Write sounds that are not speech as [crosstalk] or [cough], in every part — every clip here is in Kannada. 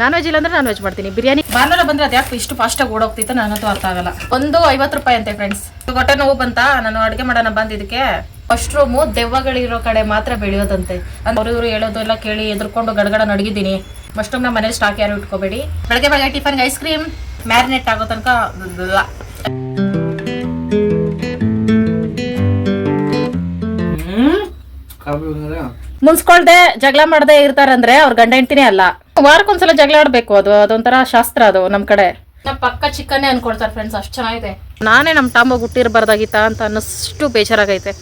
ನಾನ್ ವೆಜ್ ಇಲ್ಲಾಂದ್ರೆ ನಾನ್ ವೆಜ್ ಮಾಡ್ತೀನಿ. ಬಿರಿಯಾನಿ ಭಾನುವಾರ ಬಂದ್ರೆ ಅದ್ಯಾಕೆ ಇಷ್ಟು ಫಾಸ್ಟಾಗಿ ಓಡೋಗ್ತಿತ್ತು ನನಗಂತೂ ಅರ್ಥ ಆಗಲ್ಲ. ಒಂದು ಐವತ್ತು ರೂಪಾಯಿ ಅಂತೆ ಫ್ರೆಂಡ್ಸ್ ಹೊಟ್ಟೆ ನೋವು ಬಂತ? ನಾನು ಅಡುಗೆ ಮಾಡೋಣ ಬಂದಿದ್ದಕ್ಕೆ ಮಶ್ರೂಮು ದೆವ್ವಗಳಿರೋ ಕಡೆ ಮಾತ್ರ ಬೆಳೆಯೋದಂತೆ. ಅವ್ರು ಇವರು ಹೇಳೋದು ಎಲ್ಲ ಕೇಳಿ ಎದ್ರುಕೊಂಡು ಗಡಗಡ ನಡಗಿದ್ದೀನಿ ಮಶ್ರೂಮ್ನ ಮನೇಲಿ ಸ್ಟಾಕ್ ಯಾರು ಇಟ್ಕೋಬೇಡಿ. ಬೆಳಗ್ಗೆ ಬೆಳಗ್ಗೆ ಟಿಫನ್ ಐಸ್ ಕ್ರೀಮ್ ಮ್ಯಾರಿನೇಟ್ ಆಗೋ ತನಕ ಮುನ್ಸ್ಕೊಳ್ದೆ ಜಗಳ ಮಾಡದೆ ಇರ್ತಾರಂದ್ರೆ ಅವ್ರ ಗಂಡ ಹೆಂಡ್ತಿನೇ ಅಲ್ಲ. ವಾರಕ್ಕೊಂದ್ಸಲ ಜಗಳ ಆಡ್ಬೇಕು ಅದು ಅದೊಂಥರ ಶಾಸ್ತ್ರ ಅದು ನಮ್ ಕಡೆ. ಪಕ್ಕ ಚಿಕ್ಕನೇ ಅನ್ಕೊಳ್ತಾರೆ ಫ್ರೆಂಡ್ಸ್ ಅಷ್ಟು ಚೆನ್ನಾಗಿದೆ. ನಾನೇ ನಮ್ಮ ಟಾಂಬ ಹುಟ್ಟಿರ್ಬಾರ್ದಾಗಿತ್ತ ಅಂತ ಅನ್ನಷ್ಟು ಬೇಜಾರಾಗೈತೆ.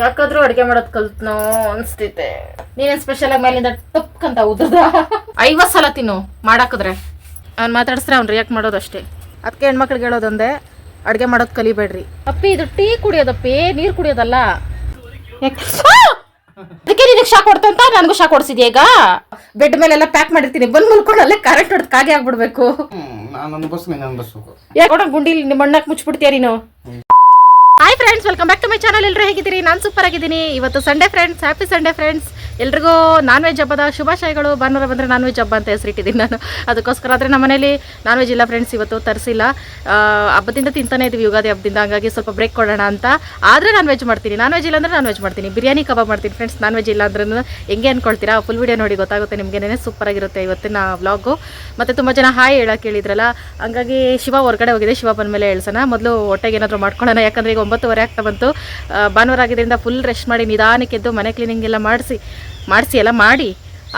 ಯಾಕಾದ್ರೂ ಅಡಿಗೆ ಮಾಡೋದ್ ಕಲ್ತ್ನೋ ಅನ್ಸ್ತೈತೆ ನೀನೇನ್ ಸ್ಪೆಷಲ್ ಆಗಿ ಮೇಲಿಂದ ಟಪ್ಕಂತ ಉದ್ದದ ಐವತ್ ಸಲ ತಿನ್ನು ಮಾಡಾಕಿದ್ರೆ. ಅವ್ನು ಮಾತಾಡಿಸ್ರೆ ಅವ್ನು ರಿಯಾಕ್ಟ್ ಮಾಡೋದಷ್ಟೇ ಅದಕ್ಕೆ ಹೆಣ್ಮಕ್ಳಿಗೆ ಹೇಳೋದೊಂದೇ ಅಡುಗೆ ಮಾಡೋದು ಕಲಿಬೇಡ್ರಿ. ಅಪ್ಪಿ ಇದು ಟೀ ಕುಡಿಯೋದಪ್ಪಿ ನೀರು ಕುಡಿಯೋದಲ್ಲ? ಯಾಕೆ ಅದಕ್ಕೆ ನಿನಗೆ ಶಾಕ್ ಕೊಡ್ತಾ ಅಂತ ನನಗೂ ಶಾಕ್ ಕೊಡ್ಸಿದ್ಯಾ ಈಗ? ಬೆಡ್ ಮೇಲೆಲ್ಲ ಪ್ಯಾಕ್ ಮಾಡಿರ್ತೀನಿ. ಬಂದ್ ಮುಲ್ಕೊಂಡು ಅಲ್ಲೇ ಕರೆಂಟ್ ಹೊಡೆದು ಕಾಗೆ ಆಗ್ಬಿಡ್ಬೇಕು. ನಾನು ಯಾಕೆ ಗುಂಡಿಲಿ ನಿಮ್ಮ ಮಣ್ಣಾಕ್ ಮುಚ್ಚಿಬಿಡ್ತೀಯ ನೀನು? Hi friends welcome back to my channel ಎಲ್ಲರೂ ಹೇಗಿದ್ದೀರಿ? ನಾನು ಸೂಪರ್ ಆಗಿದ್ದೀನಿ. ಇವತ್ತು Sunday friends happy Sunday friends ಎಲ್ರಿಗೂ ನಾನ್ ವೆಜ್ ಹಬ್ಬದ ಶುಭಾಶಯಗಳು. ಭಾನುವಾರ ಬಂದರೆ ನಾನ್ ವೆಜ್ ಹಬ್ಬ ಅಂತ ಹೆಸರಿಟ್ಟಿದ್ದೀನಿ ನಾನು. ಅದಕ್ಕೋಸ್ಕರ ಆದರೆ ನಮ್ಮ ಮನೇಲಿ ನಾನ್ ವೆಜ್ ಇಲ್ಲ ಫ್ರೆಂಡ್ಸ್ ಇವತ್ತು ತರಿಸಿಲ್ಲ. ಹಬ್ಬದಿಂದ ತಿಂತಾನೆ ಇದೀವಿ, ಯುಗಾದಿ ಹಬ್ಬದಿಂದ. ಹಾಗಾಗಿ ಸ್ವಲ್ಪ ಬ್ರೇಕ್ ಕೊಡೋಣ ಅಂತ. ಆದರೆ ನಾನ್ ವೆಜ್ ಮಾಡ್ತೀನಿ. ನಾನ್ ವೆಜ್ ಇಲ್ಲ ಅಂದ್ರೆ ನಾನ್ ವೆಜ್ ಮಾಡ್ತೀನಿ. ಬಿರಿಯಾನಿ ಕಬಾಬ್ ಮಾಡ್ತೀನಿ ಫ್ರೆಂಡ್ಸ್ ನಾನ್ ವೆಜ್ ಇಲ್ಲ ಅಂದ್ರೆ ಹೆಂಗೆ ಅನ್ಕೊಳ್ತೀರಾ? ಫುಲ್ ವಿಡಿಯೋ ನೋಡಿ ಗೊತ್ತಾಗುತ್ತೆ ನಿಮಗೇನೆ ಸೂಪರ್ ಆಗಿರುತ್ತೆ ಇವತ್ತಿನ ವ್ಲಾಗು ಮತ್ತು ತುಂಬ ಜನ ಹಾಯ್ ಹೇಳಕ್ಕೆ ಹೇಳಿದ್ರಲ್ಲ. ಹಂಗಾಗಿ ಶಿವ ಹೊರಗಡೆ ಹೋಗಿದೆ. ಶಿವ ಬಂದ ಮೇಲೆ ಹೇಳ್ಸೋಣ. ಮೊದಲು ಹೊಟ್ಟೆಗೆ ಏನಾದರೂ ಮಾಡ್ಕೊಳ್ಳೋಣ. ಯಾಕಂದರೆ ಈಗ ಒಂಬತ್ತುವರೆ ಆಗ್ತಾ ಬಂತು. ಭಾನುವಾರ ಆಗಿದ್ದರಿಂದ ಫುಲ್ ರೆಸ್ಟ್ ಮಾಡಿ ನಿಧಾನಕ್ಕೆ ಎದ್ದು ಮನೆ ಕ್ಲೀನಿಂಗ್ ಎಲ್ಲ ಮಾಡಿಸಿ ಮಾಡಿಸಿ ಎಲ್ಲ ಮಾಡಿ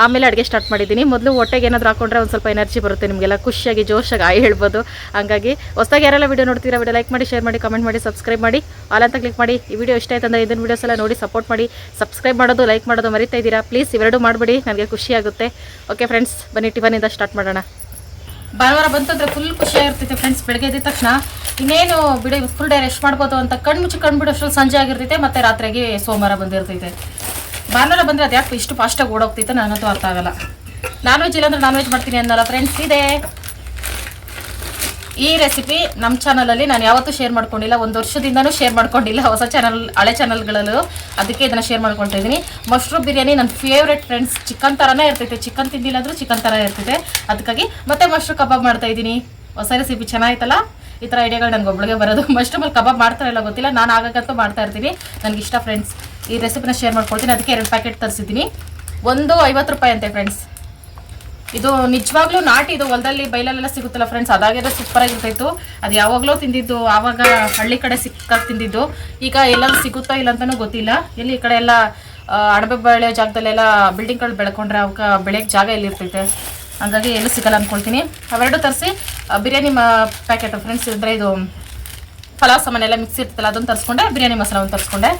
ಆಮೇಲೆ ಅಡುಗೆ ಸ್ಟಾರ್ಟ್ ಮಾಡಿದ್ದೀನಿ. ಮೊದಲು ಹೊಟ್ಟೆಗೆ ಏನಾದರೂ ಹಾಕೊಂಡ್ರೆ ಒಂದು ಸ್ವಲ್ಪ ಎನರ್ಜಿ ಬರುತ್ತೆ ನಿಮಗೆಲ್ಲ, ಖುಷಿಯಾಗಿ, ಜೋಶಾಗಿ ಆಯ್ ಹೇಳ್ಬೋದು. ಹಂಗಾಗಿ ಹೊಸದಾಗಿ ಯಾರೆಲ್ಲ ವಿಡಿಯೋ ನೋಡ್ತೀರಾ ವಿಡಿಯೋ ಲೈಕ್ ಮಾಡಿ ಶೇರ್ ಮಾಡಿ ಕಮೆಂಟ್ ಮಾಡಿ ಸಬ್ಸ್ಕ್ರೈಬ್ ಮಾಡಿ ಆಲ್ ಅಂತ ಕ್ಲಿಕ್ ಮಾಡಿ. ಈ ವಿಡಿಯೋ ಇಷ್ಟ ಆಯ್ತಂದ್ರೆ ಇದನ್ನ ವೀಡಿಯೋಸ್ ಎಲ್ಲ ನೋಡಿ ಸಪೋರ್ಟ್ ಮಾಡಿ. ಸಬ್ಸ್ಕ್ರೈಬ್ ಮಾಡೋದು ಲೈಕ್ ಮಾಡೋದು ಮರಿತಾ ಇದ್ದೀರಾ? ಪ್ಲೀಸ್ ಇವೆರಡು ಮಾಡಿಬಿಡಿ, ನನಗೆ ಖುಷಿಯಾಗುತ್ತೆ ಓಕೆ ಫ್ರೆಂಡ್ಸ್ ಬನ್ನಿ ಟಿಫನಿಂದ ಸ್ಟಾರ್ಟ್ ಮಾಡೋಣ. ಭಾನುವಾರ ಬಂತಂದ್ರೆ ಫುಲ್ ಖುಷಿಯಾಗಿರ್ತೈತೆ ಫ್ರೆಂಡ್ಸ್ ಬೆಳಗ್ಗೆ ಎದ್ದ ತಕ್ಷಣ. ಇನ್ನೇನು ಬಿಡಿ ಫುಲ್ ಡೇ ರೆಸ್ಟ್ ಮಾಡ್ಬೋದು ಅಂತ ಕಣ್ಣು ಮುಚ್ಚಿ ಕಣ್ಣು ಬಿಡೋಷ್ಟು ಸಂಜೆ ಆಗಿರ್ತೈತೆ ಮತ್ತೆ ರಾತ್ರಿಗೆ ಸೋಮವಾರ ಬಂದಿರ್ತೈತೆ ಭಾನುವಾರ ಬಂದರೆ ಅದು ಯಾಕೆ ಇಷ್ಟು ಫಾಸ್ಟಾಗಿ ಓಡೋಗ್ತಿತ್ತು ನನಗಂತೂ ಅರ್ಥ ಆಗಲ್ಲ. ನಾನ್ ವೆಜ್ ಇಲ್ಲಾಂದ್ರೆ ನಾನ್ ವೆಜ್ ಮಾಡ್ತೀನಿ ಅನ್ನೋಲ್ಲ ಫ್ರೆಂಡ್ಸ್ ಇದೆ. ಈ ರೆಸಿಪಿ ನಮ್ಮ ಚಾನಲಲ್ಲಿ ನಾನು ಯಾವತ್ತೂ ಶೇರ್ ಮಾಡ್ಕೊಂಡಿಲ್ಲ, ಒಂದು ವರ್ಷದಿಂದನೂ ಶೇರ್ ಮಾಡ್ಕೊಂಡಿಲ್ಲ ಹೊಸ ಚಾನಲ್ ಹಳೆ ಚಾನಲ್ಗಳಲ್ಲೂ ಅದಕ್ಕೆ ಇದನ್ನು ಶೇರ್ ಮಾಡ್ಕೊಳ್ತಾ ಇದ್ದೀನಿ ಮಶ್ರೂಮ್ ಬಿರಿಯಾನಿ ನನ್ನ ಫೇವ್ರೆಟ್ ಫ್ರೆಂಡ್ಸ್ ಚಿಕನ್ ಥರನೇ ಇರ್ತೈತೆ. ಚಿಕನ್ ತಿಂದಿಲ್ಲ ಅಂದರೂ ಚಿಕನ್ ಥರ ಇರ್ತೈತೆ. ಅದಕ್ಕಾಗಿ ಮತ್ತೆ ಮಶ್ರೂಮ್ ಕಬಾಬ್ ಮಾಡ್ತಾ ಇದ್ದೀನಿ ಹೊಸ ರೆಸಿಪಿ ಚೆನ್ನಾಗಿತ್ತಲ್ಲ ಈ ಥರ ಐಡಿಯಾಗಳು ನನಗೆ ಒಬ್ಬಳಿಗೆ ಬರೋದು [laughs] ಮಶ್ರೂಮಲ್ಲಿ ಕಬಾಬ್ ಮಾಡ್ತಾರೆ ಇಲ್ಲ ಗೊತ್ತಿಲ್ಲ. ನಾನು ಆಗಾಗಂತೂ ಮಾಡ್ತಾ ಇರ್ತೀನಿ. ನನಗೆ ಇಷ್ಟ ಫ್ರೆಂಡ್ಸ್ ಈ ರೆಸಿಪಿನ ಶೇರ್ ಮಾಡ್ಕೊಳ್ತೀನಿ ಅದಕ್ಕೆ ಎರಡು ಪ್ಯಾಕೆಟ್ ತರಿಸಿದ್ದೀನಿ. ಒಂದು ಐವತ್ತು ರೂಪಾಯಿ ಅಂತೆ ಫ್ರೆಂಡ್ಸ್ ಇದು ನಿಜವಾಗ್ಲೂ ನಾಟಿ, ಇದು ಹೊಲದಲ್ಲಿ ಬೈಲಲ್ಲೆಲ್ಲ ಸಿಗುತ್ತಲ್ಲ ಫ್ರೆಂಡ್ಸ್ ಅದಾಗಿರೋ ಸೂಪರ್ ಆಗಿರ್ತಾಯಿತ್ತು ಅದು ಯಾವಾಗಲೂ ತಿಂದಿದ್ದು, ಆವಾಗ ಹಳ್ಳಿ ಕಡೆ ಸಿಕ್ಕಾಗ ತಿಂದಿದ್ದು. ಈಗ ಎಲ್ಲರೂ ಸಿಗುತ್ತಾ ಇಲ್ಲ ಅಂತಲೂ ಗೊತ್ತಿಲ್ಲ. ಎಲ್ಲಿ ಈ ಕಡೆ ಎಲ್ಲ ಅಣಬೆ ಬೆಳೆಯೋ ಜಾಗದಲ್ಲೆಲ್ಲ ಬಿಲ್ಡಿಂಗ್ಗಳು ಬೆಳ್ಕೊಂಡ್ರೆ ಅವಕ್ಕೆ ಬೆಳೆಯೋಕ್ಕೆ ಜಾಗ ಎಲ್ಲಿರ್ತೈತೆ? ಹಂಗಾಗಿ ಎಲ್ಲೂ ಸಿಗಲ್ಲ ಅಂದ್ಕೊಳ್ತೀನಿ ಅವೆರಡು ತರಿಸಿ ಬಿರಿಯಾನಿ ಪ್ಯಾಕೆಟ್ ಫ್ರೆಂಡ್ಸ್ ಇದ್ರೆ ಇದು, ಪಲಾವ್ ಸಾಮಾನು ಎಲ್ಲ ಮಿಕ್ಸ್ ಇರ್ತಲ್ಲ ಅದನ್ನು ತರಿಸ್ಕೊಂಡೆ, ಬಿರಿಯಾನಿ ಮಸಾಲ ಒಂದು ತರಿಸ್ಕೊಂಡೆ.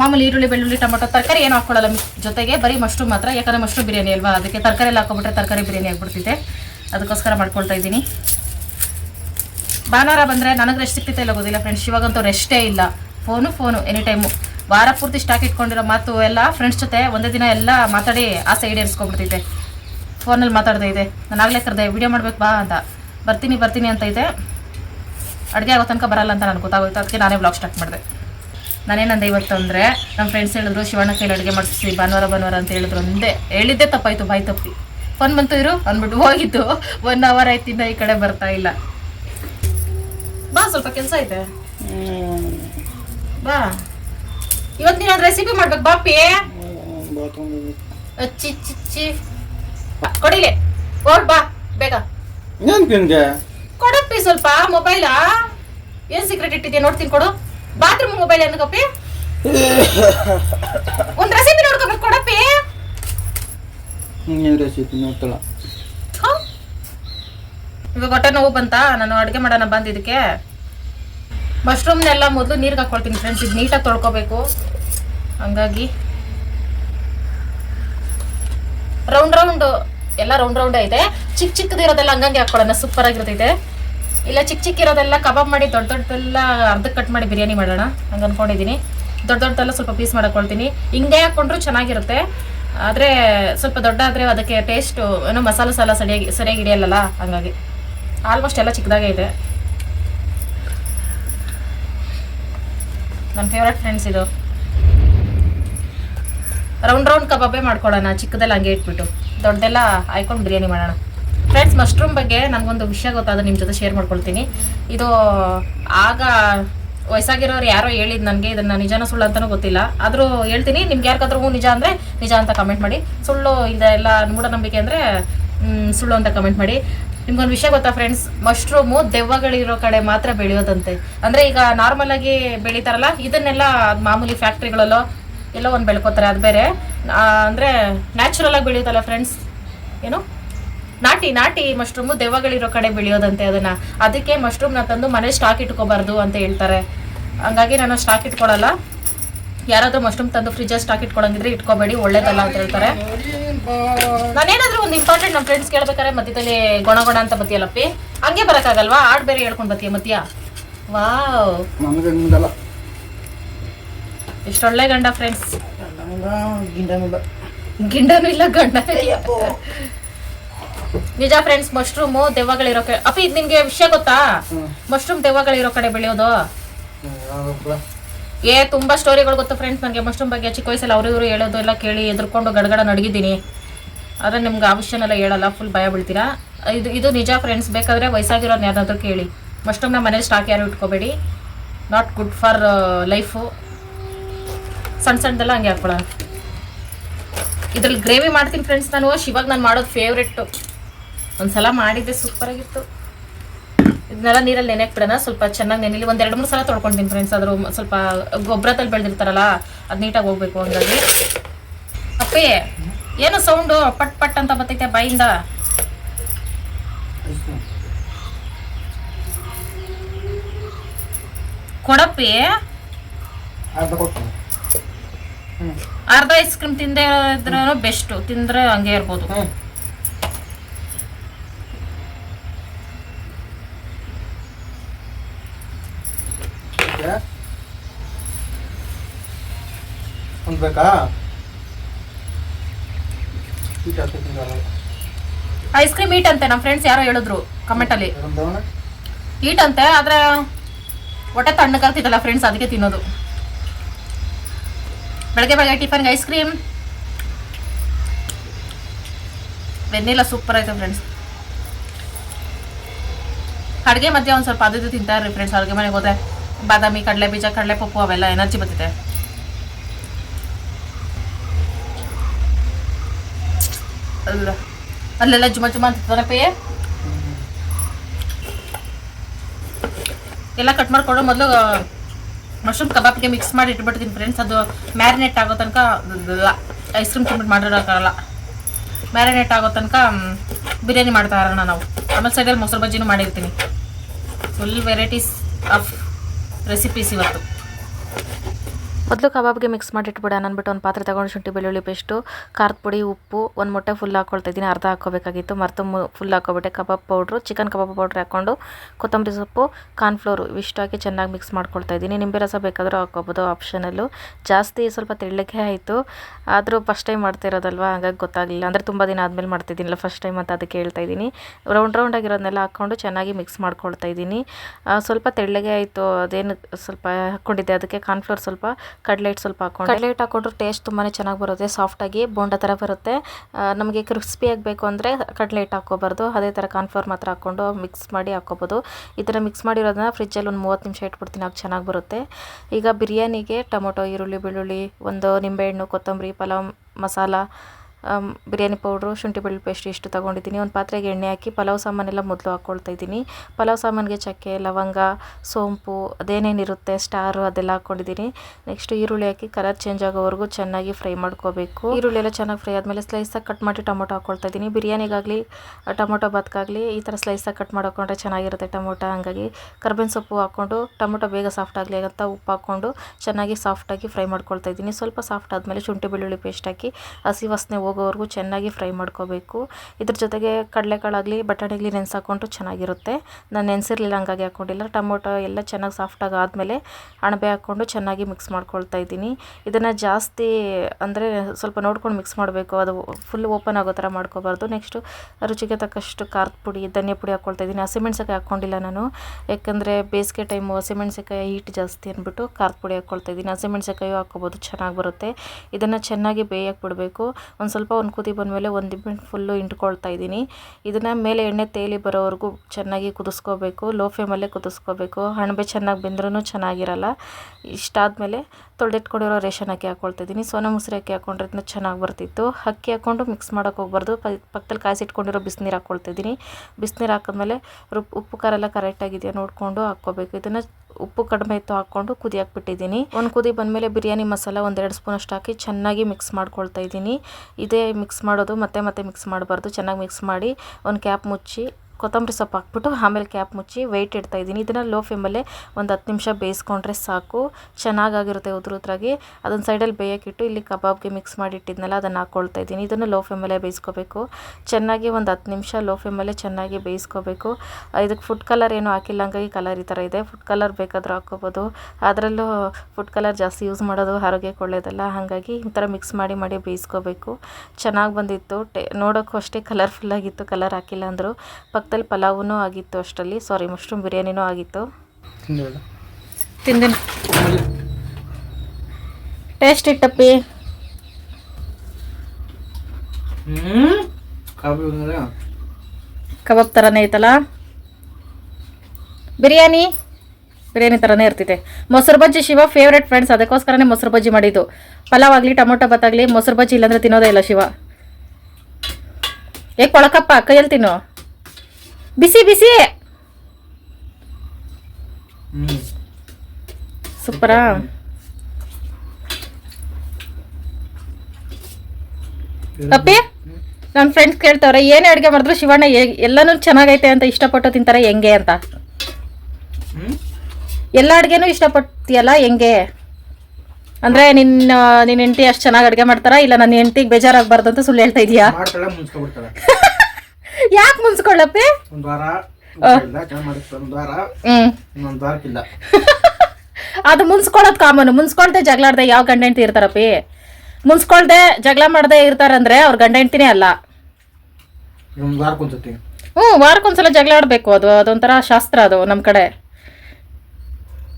ಮಾಮೂಲಿ ಈರುಳ್ಳಿ, ಬೆಳ್ಳುಳ್ಳಿ, ಟೊಮೊಟೊ ತರಕಾರಿ ಏನು ಹಾಕೊಳ್ಳಲ್ಲ ಮಿಕ್ಸ್ ಜೊತೆಗೆ, ಬರೀ ಮಶ್ರೂಮ್ ಮಾತ್ರ, ಯಾಕಂದರೆ ಮಶ್ರೂಮ್ ಬಿರಿಯಾನಿ ಅಲ್ವಾ, ಅದಕ್ಕೆ ತರಕಾರಿ ಎಲ್ಲ ಹಾಕೊಬಿಟ್ರೆ ತರಕಾರಿ ಬಿರಿಯಾನಿ ಆಗ್ಬಿಡ್ತಿದೆ. ಅದಕ್ಕೋಸ್ಕರ ಮಾಡ್ಕೊಳ್ತಾ ಇದ್ದೀನಿ. ಭಾನುವಾರ ಬಂದರೆ ನನಗೆ ರೆಸ್ಟ್ ಸಿಗ್ತೈತೆ ಇಲ್ಲ ಗೊತ್ತಿಲ್ಲ ಫ್ರೆಂಡ್ಸ್ ಇವಾಗಂತೂ ರೆಸ್ಟೇ ಇಲ್ಲ. ಫೋನು ಫೋನು ಎನಿ ಟೈಮು ವಾರ ಪೂರ್ತಿ ಸ್ಟಾಕ್ ಇಟ್ಕೊಂಡಿರೋ ಮಾತು ಎಲ್ಲ ಫ್ರೆಂಡ್ಸ್ ಜೊತೆ ಒಂದೇ ದಿನ ಎಲ್ಲ ಮಾತಾಡಿ ಆಸೆ ಈಡೇರಿಸ್ಕೊಂಡ್ಬಿಡ್ತೈತೆ ಫೋನಲ್ಲಿ ಮಾತಾಡ್ತಾ ಇದೆ. ನಾನು ಆಗಲೇ ಕರೆದೆ ವಿಡಿಯೋ ಮಾಡ್ಬೇಕು ಬಾ ಅಂತ. ಬರ್ತೀನಿ ಬರ್ತೀನಿ ಅಂತ ಇದೆ. ಅಡುಗೆ ಆಗೋ ತನಕ ಬರಲ್ಲ ಅಂತ ನಾನು ಗೊತ್ತಾಗೋಯ್ತು. ಅದಕ್ಕೆ ನಾನೇ ಬ್ಲಾಗ್ ಸ್ಟಾರ್ಟ್ ಮಾಡಿದೆ. ನಾನೇನಂದೆ ಇವತ್ತು ಅಂದರೆ ನಮ್ಮ ಫ್ರೆಂಡ್ಸ್ ಹೇಳಿದ್ರು ಶಿವಣ್ಣ ಕೈಲಿ ಅಡುಗೆ ಮಾಡಿಸಿ ಭಾನುವಾರ ಭಾನುವಾರ ಅಂತ ಹೇಳಿದ್ರು ಒಂದೇ ಹೇಳಿದ್ದೆ ತಪ್ಪಾಯಿತು ಬಾಯ್ ತಪ್ಪಿ. ಫೋನ್ ಬಂತು ಇರು ಅಂದ್ಬಿಟ್ಟು ಹೋಗಿದ್ದು. ಒನ್ ಅವರ್ ಆಯ್ತಿಂದ ಈ ಕಡೆ ಬರ್ತಾ ಇಲ್ಲ. ಬಾ ಸ್ವಲ್ಪ ಕೆಲಸ ಐತೆ ಬಾ. ಇವತ್ತು ನೀನು ರೆಸಿಪಿ ಮಾಡ್ಬೇಕು ಬಾಪಿ ಚಿಚ್ಚಿ ಕೊಡಿಲೆ. ಓಡ್ ಬಾ ಬೇಗ. ಏನು ತಿನ್ಗೆ ಕೊಡಪ್ಪಿ ಸ್ವಲ್ಪ ಮೊಬೈಲ. ಏನ್ ಸೀಕ್ರೆಟ್ ಇಟ್ಟಿದ್ಯಾ ನೋಡ್ತೀನಿ ಕೊಡು. ಬಾತ್ರೂಮ್ ಮೊಬೈಲ್ ಏನಕ್ಕಪ್ಪಿ ಒಂದ್ ರೆಸಿಪಿ ನೋಡ್ಕೋಬೇಕು ಕೊಡಪ್ಪಿ. ಏನು ರೆಸಿಪಿ ನೋಡ್ತಾಳ. ಇವಾಗ ಹೊಟ್ಟೆ ನೋವು ಬಂತ? ನಾನು ಅಡುಗೆ ಮಾಡೋಣ ಬಂದಿದ್ದಕ್ಕೆ ಮಶ್ರೂಮ್ನೆಲ್ಲ ಮೊದಲು ನೀರಿಗೆ ಹಾಕೊಳ್ತೀನಿ ಫ್ರೆಂಡ್ಸ್ ಇದು ನೀಟಾಗಿ ತೊಳ್ಕೊಬೇಕು. ಹಂಗಾಗಿ. ರೌಂಡ್ ರೌಂಡ್ ಎಲ್ಲ ರೌಂಡ್ ರೌಂಡ್ ಐತೆ. ಚಿಕ್ಕ ಚಿಕ್ಕದಿರೋದೆಲ್ಲ ಹಂಗಂಗೆ ಹಾಕೊಳ್ಳೋಣ. ಸೂಪರ್ ಆಗಿರ್ತೈತೆ. ಇಲ್ಲ ಚಿಕ್ಕ ಚಿಕ್ಕ ಇರೋದೆಲ್ಲ ಕಬಾಬ್ ಮಾಡಿ ದೊಡ್ಡ ದೊಡ್ಡದೆಲ್ಲ ಅರ್ಧ ಕಟ್ ಮಾಡಿ ಬಿರಿಯಾನಿ ಮಾಡೋಣ. ಹಂಗೆ ಅನ್ಕೊಂಡಿದ್ದೀನಿ ದೊಡ್ಡ ದೊಡ್ಡದೆಲ್ಲ ಸ್ವಲ್ಪ ಪೀಸ್ ಮಾಡ್ಕೊಳ್ತೀನಿ. ಹಿಂಗೆ ಹಾಕೊಂಡ್ರು ಚೆನ್ನಾಗಿರುತ್ತೆ. ಆದರೆ ಸ್ವಲ್ಪ ದೊಡ್ಡ ಆದರೆ ಅದಕ್ಕೆ ಟೇಸ್ಟು ಏನೋ ಮಸಾಲೆ ಸಾಲ ಸರಿಯಾಗಿ ಸರಿಯಾಗಿ ಹಿಡಿಯಲ್ಲ ಹಂಗಾಗಿ. ಆಲ್ಮೋಸ್ಟ್ ಎಲ್ಲ ಚಿಕ್ಕದಾಗೇ ಇದೆ. ನನ್ನ ಫೇವ್ರೆಟ್ ಫ್ರೆಂಡ್ಸ್ ಇದು. ರೌಂಡ್ ರೌಂಡ್ ಕಬಾಬೇ ಮಾಡ್ಕೊಳ್ಳೋಣ. ಚಿಕ್ಕದಲ್ಲಿ ಹಂಗೆ ಇಟ್ಬಿಟ್ಟು. ದೊಡ್ಡದೆಲ್ಲ ಹಾಯ್ಕೊಂಡು ಬಿರಿಯಾನಿ ಮಾಡೋಣ. ಫ್ರೆಂಡ್ಸ್ ಮಶ್ರೂಮ್ ಬಗ್ಗೆ ನನಗೊಂದು ವಿಷಯ ಗೊತ್ತಾದ ನಿಮ್ಮ ಜೊತೆ ಶೇರ್ ಮಾಡ್ಕೊಳ್ತೀನಿ. ಇದು ಆಗ ವಯಸ್ಸಾಗಿರೋರು ಯಾರೋ ಹೇಳಿದ್ ನನಗೆ ಇದನ್ನ ನಿಜಾನ ಸುಳ್ಳು ಅಂತಲೂ ಗೊತ್ತಿಲ್ಲ. ಆದರೂ ಹೇಳ್ತೀನಿ, ನಿಮ್ಗೆ ಯಾರಿಗಾದ್ರೂ ನಿಜ ಅಂದರೆ ನಿಜ ಅಂತ ಕಮೆಂಟ್ ಮಾಡಿ. ಸುಳ್ಳು ಇದೆಲ್ಲ ಮೂಢನಂಬಿಕೆ ಅಂದರೆ ಸುಳ್ಳು ಅಂತ ಕಮೆಂಟ್ ಮಾಡಿ. ನಿಮ್ಗೊಂದು ವಿಷಯ ಗೊತ್ತಾ ಫ್ರೆಂಡ್ಸ್ ಮಶ್ರೂಮು ದೆವ್ವಗಳಿರೋ ಕಡೆ ಮಾತ್ರ ಬೆಳೆಯೋದಂತೆ. ಅಂದರೆ ಈಗ ನಾರ್ಮಲ್ ಆಗಿ ಬೆಳೀತಾರಲ್ಲ, ಇದನ್ನೆಲ್ಲ ಮಾಮೂಲಿ ಫ್ಯಾಕ್ಟ್ರಿಗಳಲ್ಲೋ ಎಲ್ಲೋ ಒಂದು ಬೆಳ್ಕೋತಾರೆ, ಅದು ಬೇರೆ. ಅಂದರೆ ಅಂದ್ರೆ ನ್ಯಾಚುರಲ್ ಆಗಿ ಬೆಳೆಯುತ್ತಲ್ಲ ಫ್ರೆಂಡ್ಸ್ ಏನು? ನಾಟಿ ನಾಟಿ ಮಶ್ರೂಮು ದೆವ್ವಗಳಿರೋ ಕಡೆ ಬೆಳೆಯೋದಂತೆ ಅದನ್ನು. ಅದಕ್ಕೆ ಮಶ್ರೂಮ್ನ ತಂದು ಮನೆ ಸ್ಟಾಕ್ ಇಟ್ಕೋಬಾರ್ದು ಅಂತ ಹೇಳ್ತಾರೆ. ಹಂಗಾಗಿ ನಾನು ಸ್ಟಾಕ್ ಇಟ್ಕೊಳಲ್ಲ. ಯಾರಾದರೂ ಮಶ್ರೂಮ್ ತಂದು ಫ್ರಿಜ್ಜಲ್ಲಿ ಸ್ಟಾಕ್ ಇಟ್ಕೊಳಂಗಿದ್ರೆ ಇಟ್ಕೋಬೇಡಿ, ಒಳ್ಳೇದಲ್ಲ ಅಂತ ಹೇಳ್ತಾರೆ. ನಾನೇನಾದರೂ ಒಂದು ಇಂಪಾರ್ಟೆಂಟ್ ನಮ್ಮ ಫ್ರೆಂಡ್ಸ್ ಕೇಳ್ಬೇಕಾದ್ರೆ ಮಧ್ಯದಲ್ಲಿ ಗೊಣ ಗೊಣ ಅಂತ ಬತ್ತಿಯಲ್ಲಪ್ಪಿ? ಹಂಗೆ ಬರೋಕ್ಕಾಗಲ್ವಾ? ಆಡ್ ಬೇರೆ ಹೇಳ್ಕೊಂಡು ಬತ್ತೀಯ ಮಧ್ಯ ವಾವ್ ಎಷ್ಟೊಳ್ಳೆ ಗಂಡ ಫ್ರೆಂಡ್ಸ್ ಗಿಂಡನೂ ಇಲ್ಲ ಗಂಡ ನಿಜ ಫ್ರೆಂಡ್ಸ್ ಮಶ್ರೂಮು ದೆವ್ವಗಳಿರೋ ಕಡೆ. ಅಪ್ಪ ಇದು ನಿಮ್ಗೆ ವಿಷಯ ಗೊತ್ತಾ? ಮಶ್ರೂಮ್ ದೆವ್ವಗಳಿರೋ ಕಡೆ ಬೆಳೆಯೋದು. ಏ ತುಂಬಾ ಸ್ಟೋರಿಗಳು ಗೊತ್ತು ಫ್ರೆಂಡ್ಸ್ ನನಗೆ ಮಶ್ರೂಮ್ ಬಗ್ಗೆ ಚಿಕ್ಕ ವಯಸ್ಸಲ್ಲಿ ಅವರು ಇವರು ಹೇಳೋದು ಎಲ್ಲ ಕೇಳಿ ಎದ್ರುಕೊಂಡು ಗಡಗಡ ನಡಗಿದ್ದೀನಿ. ಆದರೆ ನಿಮ್ಗೆ ಆ ವಿಷಯನೆಲ್ಲ ಹೇಳಲ್ಲ ಫುಲ್ ಭಯ ಬೀಳ್ತೀರಾ? ಇದು ಇದು ನಿಜ ಫ್ರೆಂಡ್ಸ್ ಬೇಕಾದ್ರೆ ವಯಸ್ಸಾಗಿರೋದು ಯಾರಾದ್ರೂ ಕೇಳಿ. ಮಶ್ರೂಮ್ನ ಮನೇಲಿ ಸ್ಟಾಕ್ ಯಾರು ಇಟ್ಕೋಬೇಡಿ. ನಾಟ್ ಗುಡ್ ಫಾರ್ ಲೈಫು ಸಣ್ಣ ಸಣ್ಣದೆಲ್ಲ ಹಂಗೆ ಹಾಕ್ಕೊಳ್ಳೋಣ ಇದ್ರಲ್ಲಿ ಗ್ರೇವಿ ಮಾಡ್ತೀನಿ ಫ್ರೆಂಡ್ಸ್ ನಾನು, ಶಿವಾಗ ನಾನು ಮಾಡೋದು ಫೇವ್ರೆಟ್ಟು ಒಂದ್ಸಲ ಮಾಡಿದ್ದೆ ಸೂಪರ್ ಆಗಿತ್ತು. ಇದನ್ನೆಲ್ಲ ನೀರಲ್ಲಿ ಬಿಡೋಣ, ಸ್ವಲ್ಪ ಚೆನ್ನಾಗಿ ನೆನೆಲಿ ಒಂದು ಎರಡು ಮೂರು ಸಲ ತೊಳ್ಕೊಂತೀನಿ ಫ್ರೆಂಡ್ಸ್ ಅದ್ರ ಸ್ವಲ್ಪ ಗೊಬ್ಬರದಲ್ಲಿ ಬೆಳೆದಿರ್ತಾರಲ್ಲ, ಅದು ನೀಟಾಗಿ ಹೋಗ್ಬೇಕು ಹಂಗಾಗಿ. ಅಪ್ಪೇ, ಏನು ಸೌಂಡು ಪಟ್ ಪಟ್ ಅಂತ ಬರ್ತೈತೆ ಬಾಯಿಂದ? ಕೊಡಪ್ಪಿ? ಅರ್ಧ ಅರ್ಧ ಐಸ್ ಕ್ರೀಮ್ ತಿಂದೇ ಇದ್ರೂ ಬೆಸ್ಟು ತಿಂದ್ರೆ ಹಂಗೆ ಇರ್ಬೋದು. ಬೇಕಾ? ಐಸ್ ಕ್ರೀಮ್ ಈಟ್ ಅಂತೆ ನಮ್ಮ ಫ್ರೆಂಡ್ಸ್ ಯಾರೋ ಹೇಳಿದ್ರು ಕಮೆಂಟಲ್ಲಿ ಹೀಟ್ ಈಟ್ ಅಂತೆ ಆದ್ರೆ ಹೊಟ್ಟೆ ತಣ್ಣಗಾಗ್ತಿತ್ತಲ್ಲ ಫ್ರೆಂಡ್ಸ್ ಅದಕ್ಕೆ ತಿನ್ನೋದು. ಬೆಳಗ್ಗೆ ಬೆಳಗ್ಗೆ ಟಿಫನ್ಗೆ ಐಸ್ ಕ್ರೀಮ್. ವೆನ್ನಿಲ್ಲ ಸೂಪರ್ ಆಯ್ತು ಫ್ರೆಂಡ್ಸ್ ಅಡುಗೆ ಮಧ್ಯೆ ಒಂದು ಸ್ವಲ್ಪ ಅದು ಇದು ತಿಂತಾರೆ ಫ್ರೆಂಡ್ಸ್ ಅಡುಗೆ ಮನೆಗೆ ಹೋದ್ರೆ. ಬಾದಾಮಿ ಕಡಲೆ ಬೀಜ ಕಡಲೆ ಪಪ್ಪು ಅವೆಲ್ಲ ಎನರ್ಜಿ ಬರ್ತಿದೆ ಅಲ್ಲ ಅಲ್ಲೆಲ್ಲ ಜುಮ ಜುಮ ಅಂತ ಪೇ? ಎಲ್ಲ ಕಟ್ ಮಾಡಿಕೊಡೋ ಮೊದಲು ಮಶ್ರೂಮ್ ಕಬಾಬ್ಗೆ ಮಿಕ್ಸ್ ಮಾಡಿ ಇಟ್ಬಿಡ್ತೀನಿ ಫ್ರೆಂಡ್ಸ್ ಅದು ಮ್ಯಾರಿನೇಟ್ ಆಗೋ ತನಕ ಐಸ್ ಕ್ರೀಮ್ ತಿನ್ಬಿಟ್ಟು ಮಾಡಿರೋಕ್ಕಾಗಲ್ಲ ಮ್ಯಾರಿನೇಟ್ ಆಗೋ ತನಕ ಬಿರಿಯಾನಿ ಮಾಡ್ತಾ ಇರೋಣ ನಾವು. ಆಮೇಲೆ ಸೈಡಲ್ಲಿ ಮೊಸರು ಬಜ್ಜಿನೂ ಮಾಡಿರ್ತೀನಿ. ಫುಲ್ ವೆರೈಟೀಸ್ ಆಫ್ ರೆಸಿಪೀಸ್ ಇವತ್ತು. ಮೊದಲು ಕಬಾಬ್ಗೆ ಮಿಕ್ಸ್ ಮಾಡಿಟ್ಬಿಡೋಣ ಅಂದ್ಬಿಟ್ಟು ಒಂದು ಪಾತ್ರೆ ತಗೊಂಡು ಶುಂಠಿ, ಬೆಳ್ಳುಳ್ಳಿ ಪೇಸ್ಟು ಖಾರದ ಪುಡಿ, ಉಪ್ಪು, ಒಂದು ಮೊಟ್ಟೆ ಫುಲ್ ಹಾಕ್ಕೊಳ್ತಾ ಇದ್ದೀನಿ. ಅರ್ಧ ಹಾಕ್ಕೋಬೇಕಾಗಿತ್ತು. ಮರ್ತು full ಹಾಕ್ಕೊಬಿಟ್ಟೆ. Kebab powder chicken kebab powder ಹಾಕ್ಕೊಂಡು ಕೊತ್ತಂಬರಿ ಸೊಪ್ಪು ಕಾರ್ನ್ಫ್ಲೋರು ಇವಿಷ್ಟು ಹಾಕಿ ಚೆನ್ನಾಗಿ ಮಿಕ್ಸ್ ಮಾಡ್ಕೊಳ್ತಾ ಇದ್ದೀನಿ. ನಿಂಬೆ ರಸ ಬೇಕಾದರೂ ಹಾಕ್ಕೋಬೋದು ಆಪ್ಷನಲ್ಲು ಜಾಸ್ತಿ ಸ್ವಲ್ಪ ತೆಳ್ಳಗೆ ಆಯಿತು. ಆದರೂ ಫಸ್ಟ್ ಟೈಮ್ ಮಾಡ್ತಾ ಹಾಗಾಗಿ ಗೊತ್ತಾಗಲಿಲ್ಲ. ಅಂದರೆ ತುಂಬ ದಿನ ಆದಮೇಲೆ ಮಾಡ್ತಿದ್ದೀನಿಲ್ಲ ಫಸ್ಟ್ ಟೈಮ್ ಅಂತ ಅದಕ್ಕೆ ಹೇಳ್ತಾ ಇದ್ದೀನಿ. ರೌಂಡ್ ರೌಂಡ್ ಆಗಿರೋದನ್ನೆಲ್ಲ ಹಾಕ್ಕೊಂಡು ಚೆನ್ನಾಗಿ ಮಿಕ್ಸ್ ಮಾಡ್ಕೊಳ್ತಾ ಇದ್ದೀನಿ. ಸ್ವಲ್ಪ ತೆಳ್ಳಗೆ ಆಯಿತು. ಅದೇನು ಸ್ವಲ್ಪ ಹಾಕ್ಕೊಂಡಿದ್ದೆ ಅದಕ್ಕೆ ಕಾರ್ನ್ಫ್ಲೋರ್ ಸ್ವಲ್ಪ ಕಡಲೆ ಹಿಟ್ಟು ಸ್ವಲ್ಪ ಹಾಕೊಂಡು. ಕಡಲೆ ಹಿಟ್ಟು ಹಾಕೊಂಡ್ರೆ ಟೇಸ್ಟ್ ತುಂಬಾ ಚೆನ್ನಾಗಿ ಬರುತ್ತೆ ಸಾಫ್ಟಾಗಿ ಬೋಂಡ ಥರ ಬರುತ್ತೆ. ನಮಗೆ ಕ್ರಿಸ್ಪಿ ಆಗಬೇಕು ಅಂದರೆ ಕಡಲೆ ಹಿಟ್ಟು ಹಾಕೋಬಾರ್ದು ಅದೇ ಥರ ಕಾರ್ನ್ಫ್ಲೋರ್ ಮಾತ್ರ ಹಾಕ್ಕೊಂಡು ಮಿಕ್ಸ್ ಮಾಡಿ ಹಾಕೋಬೋದು ಈ ಥರ ಮಿಕ್ಸ್ ಮಾಡಿರೋದನ್ನ ಫ್ರಿಜ್ಜಲ್ಲಿ ಒಂದು ಮೂವತ್ತು ನಿಮಿಷ ಇಟ್ಬಿಡ್ತೀನಿ, ಆಗ ಚೆನ್ನಾಗಿ ಬರುತ್ತೆ. ಈಗ ಬಿರಿಯಾನಿಗೆ ಟೊಮೊಟೊ, ಈರುಳ್ಳಿ, ಬೆಳ್ಳುಳ್ಳಿ, ಒಂದು ನಿಂಬೆಹಣ್ಣು ಕೊತ್ತಂಬರಿ, ಪಲಾವ್, ಮಸಾಲ ಬಿರಿಯಾನಿ ಪೌಡ್ರು, ಶುಂಠಿ ಬೆಳ್ಳುಳ್ಳಿ ಪೇಸ್ಟ್ ಇಷ್ಟು ತೊಗೊಂಡಿದ್ದೀನಿ. ಒಂದು ಪಾತ್ರೆಗೆ ಎಣ್ಣೆ ಹಾಕಿ ಪಲಾವ್ ಸಾಮಾನೆಲ್ಲ ಮೊದಲು ಹಾಕ್ಕೊಳ್ತಾ ಇದ್ದೀನಿ. ಪಲಾವ್ ಸಾಮಾನಿಗೆ ಚಕ್ಕೆ, ಲವಂಗ, ಸೋಂಪು, ಅದೇನೇನಿರುತ್ತೆ, ಸ್ಟಾರು ಅದೆಲ್ಲ ಹಾಕ್ಕೊಂಡಿದ್ದೀನಿ ನೆಕ್ಸ್ಟ್ ಈರುಳ್ಳಿ ಹಾಕಿ ಕಲರ್ ಚೇಂಜ್ ಆಗೋವರೆಗೂ ಚೆನ್ನಾಗಿ ಫ್ರೈ ಮಾಡ್ಕೋಬೇಕು. ಈರುಳ್ಳಿ ಎಲ್ಲ ಚೆನ್ನಾಗಿ ಫ್ರೈ ಆದಮೇಲೆ ಸ್ಲೈಸಾಗಿ ಕಟ್ ಮಾಡಿ ಟೊಮೊಟೊ ಹಾಕ್ಕೊಳ್ತಾ ಇದ್ದೀನಿ. ಬಿರಿಯಾನಿಗಾಗಲಿ ಟೊಮೊಟೊ ಬತ್ಕಾಗಲಿ ಈ ಥರ ಸ್ಲೈಸಾಗಿ ಕಟ್ ಮಾಡ್ಕೊಂಡ್ರೆ ಚೆನ್ನಾಗಿರುತ್ತೆ ಟೊಮೊಟೊ. ಹಂಗಾಗಿ ಕರ್ಬೇವಿನ ಸೊಪ್ಪು ಹಾಕ್ಕೊಂಡು ಟೊಮೊಟೊ ಬೇಗ ಸಾಫ್ಟ್ ಆಗಲಿ ಅಂತ ಉಪ್ಪು ಹಾಕ್ಕೊಂಡು ಚೆನ್ನಾಗಿ ಸಾಫ್ಟಾಗಿ ಫ್ರೈ ಮಾಡ್ಕೊಳ್ತಾ ಇದ್ದೀನಿ. ಸ್ವಲ್ಪ ಸಾಫ್ಟ್ ಆದಮೇಲೆ ಶುಂಠಿ ಬೆಳ್ಳುಳ್ಳಿ ಪೇಸ್ಟ್ ಹಾಕಿ ಹಸಿ ವಾಸನೆ ಹೋಗೋವರೆಗೂ ಚೆನ್ನಾಗಿ ಫ್ರೈ ಮಾಡ್ಕೋಬೇಕು. ಇದ್ರ ಜೊತೆಗೆ ಕಡಲೆಕಾಳಾಗಲಿ, ಬಟಾಣಿಗಲಿ ನೆನೆಸಾಕೊಂಡು ಚೆನ್ನಾಗಿರುತ್ತೆ. ನಾನು ನೆನೆಸಿರ್ಲಿಲ್ಲ, ಹಂಗಾಗಿ ಹಾಕ್ಕೊಂಡಿಲ್ಲ ಟೊಮೊಟೊ ಎಲ್ಲ ಚೆನ್ನಾಗಿ ಸಾಫ್ಟಾಗಿ ಆದಮೇಲೆ ಅಣಬೆ ಹಾಕ್ಕೊಂಡು ಚೆನ್ನಾಗಿ ಮಿಕ್ಸ್ ಮಾಡ್ಕೊಳ್ತಾ ಇದ್ದೀನಿ. ಇದನ್ನು ಜಾಸ್ತಿ ಅಂದರೆ ಸ್ವಲ್ಪ ನೋಡ್ಕೊಂಡು ಮಿಕ್ಸ್ ಮಾಡಬೇಕು. ಅದು ಫುಲ್ ಓಪನ್ ಆಗೋ ಥರ ಮಾಡ್ಕೋಬಾರ್ದು. ನೆಕ್ಸ್ಟು ರುಚಿಗೆ ತಕ್ಕಷ್ಟು ಖಾರದ ಪುಡಿ, ಧನಿಯಾ ಪುಡಿ ಹಾಕ್ಕೊಳ್ತಾ ಇದ್ದೀನಿ. ಹಸಿಮೆಣ್ಸಿಕಾಯಿ ಹಾಕ್ಕೊಂಡಿಲ್ಲ ನಾನು. ಯಾಕಂದರೆ ಬೇಸಿಗೆ ಟೈಮು ಹಸಿಮೆಣ್ಸಿಕಾಯಿ ಹೀಟ್ ಜಾಸ್ತಿ ಅಂದ್ಬಿಟ್ಟು ಖಾರದ ಪುಡಿ ಹಾಕ್ಕೊಳ್ತಾ ಇದ್ದೀನಿ. ಹಸಿಮೆಣ್ಸಿಕಾಯಿ ಹಾಕ್ಕೋಬೋದು, ಚೆನ್ನಾಗಿ ಬರುತ್ತೆ. ಇದನ್ನು ಚೆನ್ನಾಗಿ ಬೇಯಕ್ಕೆ ಬಿಡಬೇಕು. ಒಂದು ಸ್ವಲ್ಪ ಸ್ವಲ್ಪ ಒಂದು ಕುದಿ ಬಂದಮೇಲೆ ಒಂದು ನಿಂಬೆ ಫುಲ್ಲು ಹಿಂಡ್ಕೊಳ್ತಾ ಇದ್ದೀನಿ. ಇದನ್ನು ಮೇಲೆ ಎಣ್ಣೆ ತೇಲಿ ಬರೋವರೆಗೂ ಚೆನ್ನಾಗಿ ಕುದಿಸ್ಕೋಬೇಕು. ಲೋ ಫ್ಲೇಮಲ್ಲೇ ಕುದಿಸ್ಕೋಬೇಕು. ಅಣಬೆ ಚೆನ್ನಾಗಿ ಬೆಂದ್ರೂ ಚೆನ್ನಾಗಿರಲ್ಲ. ಇಷ್ಟಾದಮೇಲೆ ತೊಳೆದಿಟ್ಕೊಂಡಿರೋ ರೇಷನ್ ಅಕ್ಕಿ ಹಾಕ್ಕೊಳ್ತಾ ಇದ್ದೀನಿ. ಸೋನಾ ಮೊಸರು ಅಕ್ಕಿ ಹಾಕೊಂಡ್ರೆ ಇದನ್ನ ಚೆನ್ನಾಗಿ ಬರ್ತಿತ್ತು. ಅಕ್ಕಿ ಹಾಕ್ಕೊಂಡು ಮಿಕ್ಸ್ ಮಾಡೋಕೆ ಹೋಗ್ಬಾರ್ದು. ಪಕ್ಕದಲ್ಲಿ ಕಾಯಿಸಿಟ್ಕೊಂಡಿರೋ ಬಿಸಿನೀರು ಹಾಕ್ಕೊಳ್ತಾ ಇದ್ದೀನಿ. ಬಿಸಿನೀರು ಹಾಕಿದ್ಮೇಲೆ ಉಪ್ಪು ಖಾರ ಎಲ್ಲ ಕರೆಕ್ಟಾಗಿದೆಯಾ ನೋಡಿಕೊಂಡು ಹಾಕ್ಕೋಬೇಕು. ಇದನ್ನು ಉಪ್ಪು ಕಡಿಮೆ ಇತ್ತು ಹಾಕ್ಕೊಂಡು ಕುದಿ ಬಿಟ್ಟಿದ್ದೀನಿ ಒಂದು ಕುದಿ ಬಂದಮೇಲೆ ಬಿರಿಯಾನಿ ಮಸಾಲ ಒಂದೆರಡು ಸ್ಪೂನ್ ಅಷ್ಟು ಹಾಕಿ ಚೆನ್ನಾಗಿ ಮಿಕ್ಸ್ ಮಾಡ್ಕೊಳ್ತಾ ಇದ್ದೀನಿ. ಇದೇ ಮಿಕ್ಸ್ ಮಾಡೋದು ಮತ್ತೆ ಮತ್ತೆ ಮಿಕ್ಸ್ ಮಾಡಬಾರ್ದು. ಚೆನ್ನಾಗಿ ಮಿಕ್ಸ್ ಮಾಡಿ ಒಂದು ಕ್ಯಾಪ್ ಮುಚ್ಚಿ ಕೊತ್ತಂಬರಿ ಸೊಪ್ಪು ಹಾಕ್ಬಿಟ್ಟು ಆಮೇಲೆ ಕ್ಯಾಪ್ ಮುಚ್ಚಿ ವೆಯ್ಟ್ ಇಡ್ತಾ ಇದ್ದೀನಿ. ಇದನ್ನು ಲೋ ಫ್ಲೇಮಲ್ಲೇ ಒಂದು ಹತ್ತು ನಿಮಿಷ ಬೇಯಿಸ್ಕೊಂಡ್ರೆ ಸಾಕು. ಚೆನ್ನಾಗಾಗಿರುತ್ತೆ ಉದುರು ಉದ್ರಾಗಿ. ಅದನ್ನು ಸೈಡಲ್ಲಿ ಬೇಯೋಕ್ಕಿಟ್ಟು ಇಲ್ಲಿ ಕಬಾಬ್ಗೆ ಮಿಕ್ಸ್ ಮಾಡಿ ಇಟ್ಟಿದ್ನಲ್ಲ, ಅದನ್ನು ಹಾಕ್ಕೊಳ್ತಾ ಇದ್ದೀನಿ. ಇದನ್ನು ಲೋ ಫ್ಲೇಮಲ್ಲೇ ಬೇಯಿಸ್ಕೋಬೇಕು. ಚೆನ್ನಾಗಿ ಒಂದು ಹತ್ತು ನಿಮಿಷ ಲೋ ಫ್ಲೇಮಲ್ಲೇ ಚೆನ್ನಾಗಿ ಬೇಯಿಸ್ಕೋಬೇಕು. ಇದಕ್ಕೆ ಫುಡ್ ಕಲರ್ ಏನು ಹಾಕಿಲ್ಲ, ಹಂಗಾಗಿ ಕಲರ್ ಈ ಥರ ಇದೆ. ಫುಡ್ ಕಲರ್ ಬೇಕಾದರೂ ಹಾಕ್ಕೋಬೋದು. ಅದರಲ್ಲೂ ಫುಡ್ ಕಲರ್ ಜಾಸ್ತಿ ಯೂಸ್ ಮಾಡೋದು ಆರೋಗ್ಯಕ್ಕೆ ಒಳ್ಳೆಯದಲ್ಲ ಹಾಗಾಗಿ ಈ ಥರ ಮಿಕ್ಸ್ ಮಾಡಿ ಮಾಡಿ ಬೇಯಿಸ್ಕೋಬೇಕು. ಚೆನ್ನಾಗಿ ಬಂದಿತ್ತು. ಟೆ, ನೋಡೋಕ್ಕೂ ಅಷ್ಟೇ ಕಲರ್ಫುಲ್ ಆಗಿತ್ತು. ಕಲರ್ ಹಾಕಿಲ್ಲ ಅಂದರು. ಪಕ್ಕದಲ್ಲಿ ಪಲಾವೂ ಆಗಿತ್ತು ಅಷ್ಟರಲ್ಲಿ. ಸಾರಿ ಮಶ್ರೂಮ್ ಬಿರಿಯಾನಿನೂ ಆಗಿತ್ತು. ತಿಂದಿಲ್ಲ ತಿಂದಿನಿ. ಟೇಸ್ಟ್ ಇಟ್ಟಪ್ಪಿ. ಕಬಾಬ್ ಥರನೇ ಐತಲ್ಲ? ಬಿರಿಯಾನಿ? ಬಿರಿಯಾನಿ ಥರನೇ ಇರ್ತಿದೆ. ಮೊಸರು ಬಜ್ಜಿ ಶಿವ ಫೇವ್ರೆಟ್ ಫ್ರೆಂಡ್ಸ್ ಅದಕ್ಕೋಸ್ಕರನೇ ಮೊಸರು ಬಜ್ಜಿ ಮಾಡಿದ್ದು. ಪಲಾವ್ ಆಗಲಿ ಟೊಮೊಟೊ ಬತ್ತಾಗಲಿ ಮೊಸರು ಬಜ್ಜಿ ಇಲ್ಲಾಂದ್ರೆ ತಿನ್ನೋದೇ ಇಲ್ಲ ಶಿವ. ಏಕ್ ಕೊಳಕಪ್ಪ ಕೈಯಲ್ಲಿ ತಿನ್ನು. ಬಿಸಿ ಬಿಸಿ. ಸೂಪರ ಅಪ್ಪಿ ನನ್ನ ಫ್ರೆಂಡ್ಸ್ ಕೇಳ್ತಾವ್ರೆ ಏನೇ ಅಡುಗೆ ಮಾಡಿದ್ರು ಶಿವಣ್ಣ ಎಲ್ಲನೂ ಚೆನ್ನಾಗೈತೆ ಅಂತ ಇಷ್ಟಪಟ್ಟು ತಿಂತಾರೆ ಹೆಂಗೆ ಅಂತ? ಎಲ್ಲ ಅಡುಗೆನೂ ಇಷ್ಟಪಡ್ತೀಯಲ್ಲ ಹೆಂಗೆ? ಅಂದ್ರೆ ನಿನ್ನ ನಿನ್ನ ಹೆಂಡತಿ ಅಷ್ಟು ಚೆನ್ನಾಗಿ ಅಡುಗೆ ಮಾಡ್ತಾರಾ? ಇಲ್ಲ ನನ್ನ ಹೆಂಡತಿಗೆ ಬೇಜಾರಾಗಬಾರ್ದು ಅಂತ ಸುಳ್ಳು ಹೇಳ್ತಾ ಇದೀಯಾ? [laughs] ಯಾಕೆ ಮುನ್ಸ್ಕೊಳ್ಳಪ್ಪೆ ಒಂದು ವಾರ ಇನ್ನೊಂದು ವಾರಕ್ಕಿಲ್ಲ [laughs] ಅದು ಮುನ್ಸ್ಕೊಳ್ಳೋದು ಕಾಮನ್. ಮುನ್ಸ್ಕೊಳ್ದೆ ಜಗಳಾಡ್ದೆ ಯಾವ ಗಂಡ ಹೆಂಡತಿ ಇರ್ತಾರಪ್ಪಿ? ಮುನ್ಸ್ಕೊಳ್ದೆ ಜಗಳ ಮಾಡದೆ ಇರ್ತಾರಂದ್ರೆ ಅವ್ರ ಗಂಡ ಹೆಂಡ್ತಿನೇ ಅಲ್ಲ. ಒಂದು ಹ್ಞೂ ವಾರಕ್ಕೊಂದ್ಸಲ ಜಗಳ ಆಡಬೇಕು. ಅದು ಅದೊಂಥರ ಶಾಸ್ತ್ರ ಅದು ನಮ್ಮ ಕಡೆ.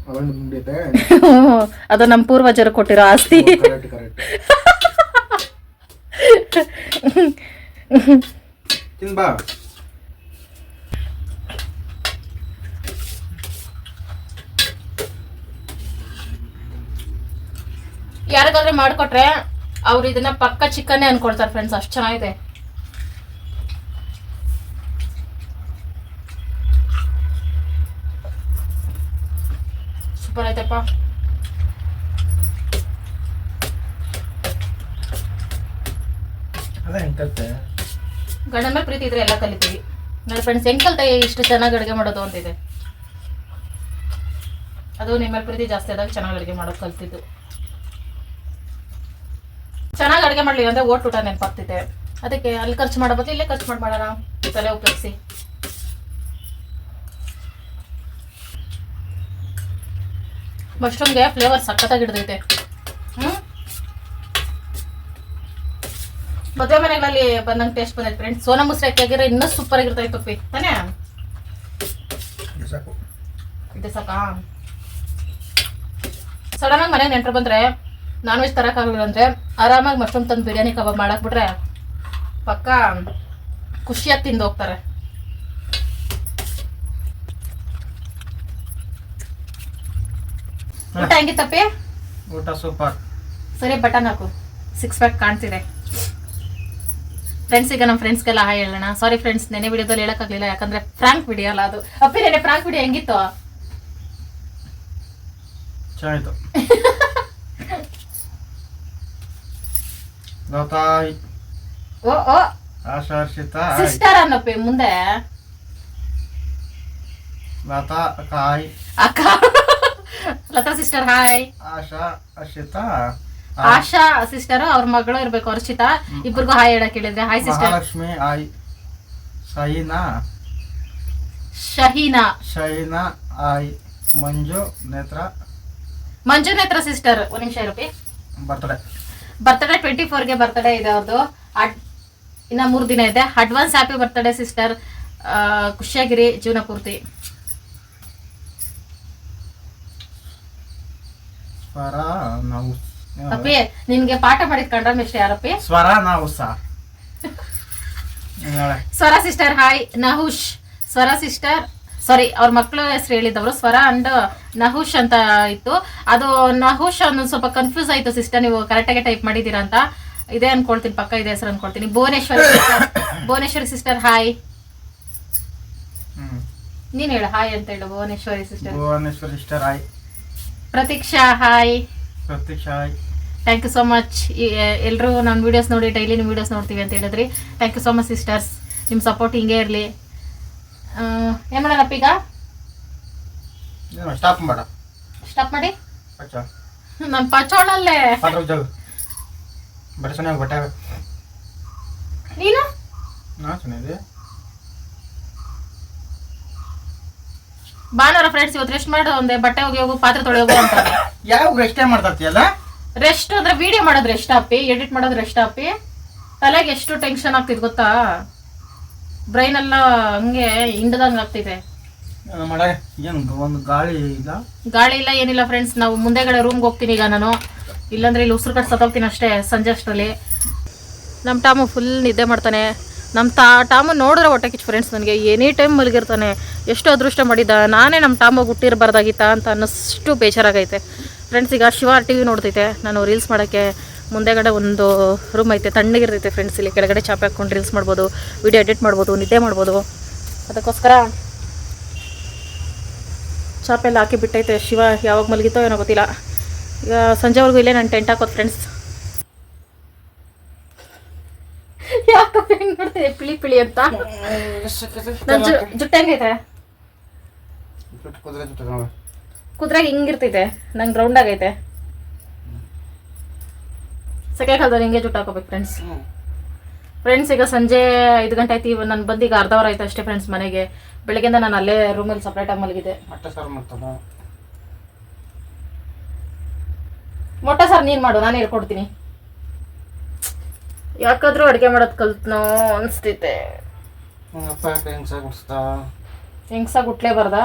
ಹ್ಞೂ, [laughs] ಅದು ನಮ್ಮ ಪೂರ್ವಜರು ಕೊಟ್ಟಿರೋ ಆಸ್ತಿ. [laughs] ತಿನ್ ಬಾ ಯಾರಿಗಾದ್ರೆ ಮಾಡಿಕೊಟ್ರೆ ಅವ್ರು ಇದನ್ನ ಪಕ್ಕ ಚಿಕನ್ನೇ ಅನ್ಕೊಳ್ತಾರೆ ಫ್ರೆಂಡ್ಸ್ ಅಷ್ಟು ಚೆನ್ನಾಗಿದೆ. ಸೂಪರ್ ಐತೆಪ್ಪ ಅದೇ ಹೆಂಗೆ ಗಂಡನ ಮೇಲೆ ಪ್ರೀತಿ ಇದ್ರೆ ಎಲ್ಲ ಕಲಿತೀವಿ. ನನ್ನ ಫ್ರೆಂಡ್ಸ್ ಹೆಂಗ್ ಕಲ್ತ ಇಷ್ಟು ಚೆನ್ನಾಗಿ ಅಡುಗೆ ಮಾಡೋದು ಅಂತಿದೆ. ಅದು ನಿಮ್ಮ ಮೇಲೆ ಪ್ರೀತಿ ಜಾಸ್ತಿ ಆದಾಗ ಚೆನ್ನಾಗಿ ಅಡುಗೆ ಮಾಡೋದು ಕಲ್ತಿದ್ದು. ಚೆನ್ನಾಗಿ ಅಡುಗೆ ಮಾಡಲಿ ಅಂದ್ರೆ ಓಟ್ ಊಟ ನೆನಪಾಗ್ತಿದೆ. ಅದಕ್ಕೆ ಅಲ್ಲಿ ಖರ್ಚು ಮಾಡೋ ಇಲ್ಲೇ ಖರ್ಚು ಮಾಡಿ ಮಾಡೋಣ ತಲೆ ಉಪಯೋಗಿಸಿ. ಮಶ್ರೂಮ್ಗೆ ಫ್ಲೇವರ್ ಸಖತ್ತಾಗಿ ಹಿಡಿದೈತೆ. ಹ್ಞೂ ಮದುವೆ ಮನೆಗಳಲ್ಲಿ ಬಂದಂಗೆ ಟೇಸ್ಟ್ ಬಂದೈತೆ ಫ್ರೆಂಡ್ಸ್ ಸೋನಾ ಮುಸ್ರಿ ಅಕ್ಕಿ ಆಗಿರೋ ಇನ್ನೂ ಸೂಪರ್ ಆಗಿರ್ತೈತೆ ಪಪ್ಪಿ ತಾನೇ? ಇದು ಸಾಕು. ಇದೆ ಸಾಕಾ? ಸಡನ್ ಆಗಿ ಮನೆಗೆ ನೆಂಟರು ಬಂದ್ರೆ ನಾನ್ ವೆಜ್ ತರಕಾಗಲಿಲ್ಲ ಅಂದ್ರೆ ಆರಾಮಾಗಿ ಮಶ್ರೂಮ್ ತಂದು ಬಿರಿಯಾನಿ ಕಬಾಬ್ ಮಾಡಕ್ ಬಿಟ್ರೆ ಪಕ್ಕ ಖುಷಿಯಾಗಿ ತಿಂದು ಹೋಗ್ತಾರೆ. ಊಟ ಹೆಂಗಿತ್ತಪ್ಪಿ? ಊಟ ಸೂಪರ್. ಸರಿ ಬಟನ್ ಹಾಕು. ಸಿಕ್ಸ್ ಪ್ಯಾಕ್ ಕಾಣ್ತಿದೆ. ಫ್ರೆಂಡ್ಸ್ ಈಗ ನಮ್ಮ ಫ್ರೆಂಡ್ಸ್ಗೆಲ್ಲ ಹಾಯ್ ಹೇಳೋಣ. ಸಾರಿ ಫ್ರೆಂಡ್ಸ್ ನೆನೆ ವಿಡಿಯೋದಲ್ಲಿ ಹೇಳೋಕ್ಕಾಗಲಿಲ್ಲ ಯಾಕಂದ್ರೆ ಫ್ರಾಂಕ್ ವಿಡಿಯೋ ಅಲ್ಲ ಅದು. ಅಪ್ಪಿ ನೆನೆ ಫ್ರಾಂಕ್ ವಿಡಿಯೋ ಹೆಂಗಿತ್ತು [laughs] ಓ ಓ. ಸಿಸ್ಟರ್ ಅನ್ನಪ್ಪಿ ಮುಂದೆ. ಲತಾ ಕಾಯ್ ಅಕ್ಕ. [laughs] Lata sister hi. Asha Harshita. Asha sister ಅವ್ರ ಮಗಳು ಇರ್ಬೇಕು ಹರ್ಷಿತಾ ಇಬ್ಬರಿಗೂ ಹಾಯ್ ಹೇಳಕ್ ಹೇಳಿದ್ರೆ. Hi sister Lakshmi hi. Sahina Shahina. Shaina hi. Manju Netra. Manju Netra sister ಒಂದ್ ನಿಮಿಷ ಇರಪ್ಪಿ. ಬರ್ತಡೆ ಬರ್ತಡೇ ಟ್ವೆಂಟಿ ಫೋರ್ಗೆ ಬರ್ತಡೇ ಇದೆ ಅವ್ರದ್ದು ಅಡ್ ಇನ್ನ ಮೂರು ದಿನ ಇದೆ. ಅಡ್ವಾನ್ಸ್ ಹ್ಯಾಪಿ ಬರ್ತಡೇ ಸಿಸ್ಟರ್ ಖುಷಿಯಾಗಿರಿ ಜೀವನ ಪೂರ್ತಿ. ಪರ ನಾವು ಅಪ್ಪಿ ನಿನ್ಗೆ ಪಾಠ ಮಾಡಿದ್ ಕಂಡ್ರ ಮಿಸ್ಟರ್ ಯಾರಪ್ಪಿ? ಸ್ವರ ನಾ ಉತ್ಸ ಹೇಳೆ. ಸ್ವರ ಸಿಸ್ಟರ್ ಹಾಯ್ ನಹುಷ್. ಸ್ವರ ಸಿಸ್ಟರ್ ಸಾರಿ ಅವ್ರ ಮಕ್ಕಳ ಹೆಸರು ಹೇಳಿದವರು ಸ್ವರ ಅಂಡ್ ನಹುಷ್ ಅಂತ ಇತ್ತು. ಅದು ನಹುಷ್ ಅನ್ನೋ ಸ್ವಲ್ಪ ಕನ್ಫ್ಯೂಸ್ ಆಯ್ತು ಸಿಸ್ಟರ್ ನೀವು ಕರೆಕ್ಟಾಗಿ ಟೈಪ್ ಮಾಡಿದೀರ ಅಂತ. ಇದೇ ಅನ್ಕೊಳ್ತೀನಿ ಪಕ್ಕ ಇದೆ ಹೆಸರು ಅನ್ಕೊಳ್ತೀನಿ. Bhuvaneshwari sister. Bhuvaneshwari sister hi. ನೀನ್ ಹೇಳು ಹಾಯ್ ಅಂತ ಹೇಳು Bhuvaneshwari sister. Bhuvaneshwari sister hi. Prateeksha hi. Thank you so much ಎಲ್ಲರೂ ನನ್ನ ವಿಡಿಯೋಸ್ ನೋಡಿ ಡೈಲಿ ನಿಮ್ಮ ವೀಡಿಯೋಸ್ ನೋಡ್ತೀವಿ ಅಂತ ಹೇಳಿದ್ರಿ. Thank you so much sisters ನಿಮ್ಮ ಸಪೋರ್ಟ್ ಹಿಂಗೆ ಇರಲಿ. ಏನು ಮಾಡೋಣಪ್ಪ ಈಗ ಸ್ಟಾಪ್ ಮಾಡ. ಸ್ಟಾಪ್ ಮಾಡಿ? ನನ್ನ ಪಚೋಳಲ್ಲೇ ಪಾತ್ರ ಬಟ್ಟೆ ಚೆನ್ನಾಗಿ ಬಟ್ಟೆ ನೀನು? ನಾ ಚೆನ್ನಾಗಿದೆ ಭಾನುವಾರ ಫ್ರೆಂಡ್ಸ್ ಇವತ್ತು ರೆಸ್ಟ್ ಮಾಡು. ಒಂದೇ ಬಟ್ಟೆ ಹೋಗಿ ಹೋಗು ಪಾತ್ರೆ ತೊಳೆ ಹೋಗು ಅಂತ. ಯಾವ ರೆಸ್ಟೇ ಮಾಡ್ತಾರ್ತಿಯಲ್ಲ ರೆಸ್ಟ್ ಅಂದ್ರೆ ವಿಡಿಯೋ ಮಾಡೋದು ರೆಸ್ಟ್ ಹಾಪಿ ಎಡಿಟ್ ಮಾಡೋದು ರೆಸ್ಟ್ ಹಾಪಿ ತಲೆಗೆ ಎಷ್ಟು ಟೆನ್ಷನ್ ಆಗ್ತಿದೆ ಗೊತ್ತಾ? ಬ್ರೈನ್ ಎಲ್ಲ ಹಂಗೆ ಹಿಂಡದಂಗೆ ಆಗ್ತಿದೆ. ಏನು ಒಂದು ಗಾಳಿ ಇಲ್ಲ? ಗಾಳಿ ಇಲ್ಲ ಏನಿಲ್ಲ ಫ್ರೆಂಡ್ಸ್ ನಾವು ಮುಂದೆಗಡೆ ರೂಮ್ಗೆ ಹೋಗ್ತೀನಿ ಈಗ ನಾನು. ಇಲ್ಲಾಂದ್ರೆ ಇಲ್ಲಿ ಉಸಿರು ಕಟ್ ಸತ್ತೋಗ್ತೀನಿ ಅಷ್ಟೇ ಸಂಜೆ ಅಷ್ಟರಲ್ಲಿ. ನಮ್ಮ ಟಾಮು ಫುಲ್ ನಿದ್ದೆ ಮಾಡ್ತಾನೆ. ನಮ್ಮ ತಾ ಟಾಮು ನೋಡಿದ್ರೆ ಹೊಟ್ಟೆ ಕಿಚ್ಚು ಫ್ರೆಂಡ್ಸ್ ನನಗೆ. ಎನಿ ಟೈಮ್ ಮಲಗಿರ್ತಾನೆ. ಎಷ್ಟು ಅದೃಷ್ಟ ಮಾಡಿದ್ದ. ನಾನೇ ನಮ್ಮ ಟಾಮು ಹುಟ್ಟಿರಬಾರ್ದಾಗಿತ್ತ ಅಂತ ಅನ್ನಷ್ಟು ಬೇಜಾರಾಗೈತೆ. ಫ್ರೆಂಡ್ಸ್ ಈಗ ಶಿವ ಟಿ ವಿ ನೋಡ್ತೈತೆ ನಾನು ರೀಲ್ಸ್ ಮಾಡೋಕ್ಕೆ ಮುಂದೆಗಡೆ ಒಂದು ರೂಮ್ ಐತೆ ತಣ್ಣಗಿರ್ತೈತೆ ಫ್ರೆಂಡ್ಸ್ ಇಲ್ಲಿ ಕೆಳಗಡೆ ಚಾಪೆ ಹಾಕ್ಕೊಂಡು ರೀಲ್ಸ್ ಮಾಡ್ಬೋದು ವಿಡಿಯೋ ಎಡಿಟ್ ಮಾಡ್ಬೋದು ನಿದ್ದೆ ಮಾಡ್ಬೋದು ಅದಕ್ಕೋಸ್ಕರ ಚಾಪೆಲ್ಲ ಹಾಕಿ ಬಿಟ್ಟೈತೆ ಶಿವ ಯಾವಾಗ ಮಲಗಿತೋ ಏನೋ ಗೊತ್ತಿಲ್ಲ ಈಗ ಸಂಜೆವರೆಗೂ ಇಲ್ಲೇ ನಾನು ಟೆಂಟ್ ಹಾಕೋದು ಫ್ರೆಂಡ್ಸ್ ಯಾಕಪ್ಪ ಹೆಂಗ್ ನೋಡ್ತಿದೆ ಪಿಳಿ ಪಿಳಿ ಅಂತ ನನ್ನ ಹೆಂಗೈತೆ. ಕುದ್ರಾಗ ಹಿಂಗಿರ್ತೈತೆ ನಂಗೆ ರೌಂಡ್ ಆಗೈತೆ. ಸೆಕೆ ಕಾಲದಲ್ಲಿ ಹಿಂಗೆ ಜುಟ್ಟು ಹಾಕೋಬೇಕು ಫ್ರೆಂಡ್ಸ್ ಫ್ರೆಂಡ್ಸ್ ಈಗ ಸಂಜೆ ಐದು ಗಂಟೆ ಆಯ್ತು ಇವಾಗ ನಾನು ಬಂದು ಈಗ ಅರ್ಧ ಅವರ್ ಆಯ್ತು ಅಷ್ಟೇ ಫ್ರೆಂಡ್ಸ್ ಮನೆಗೆ. ಬೆಳಗ್ಗೆಯಿಂದ ನಾನು ಅಲ್ಲೇ ರೂಮಲ್ಲಿ ಸಪ್ರೇಟಾಗಿ ಮಲಗಿದೆ ಮೊಟ್ಟೆ ಸಾರು ಮಾಡ್ತಾನೆ? ಮೊಟ್ಟೆ ಸಾರು ನೀನು ಮಾಡು ನಾನು ಹೇಳ್ಕೊಡ್ತೀನಿ. ಯಾಕಾದ್ರೂ ಅಡುಗೆ ಮಾಡೋದು ಕಲ್ತ್ನೋ ಅನಿಸ್ತೈತೆ ಅಪ್ಪ ಯಾಕೆ ಹೆಂಗ್ ಸಾಕು ಬಿಡಿಸ್ತಾ ಹೆಂಗ್ಸಾಗ್ ಹುಟ್ಲೇಬಾರ್ದಾ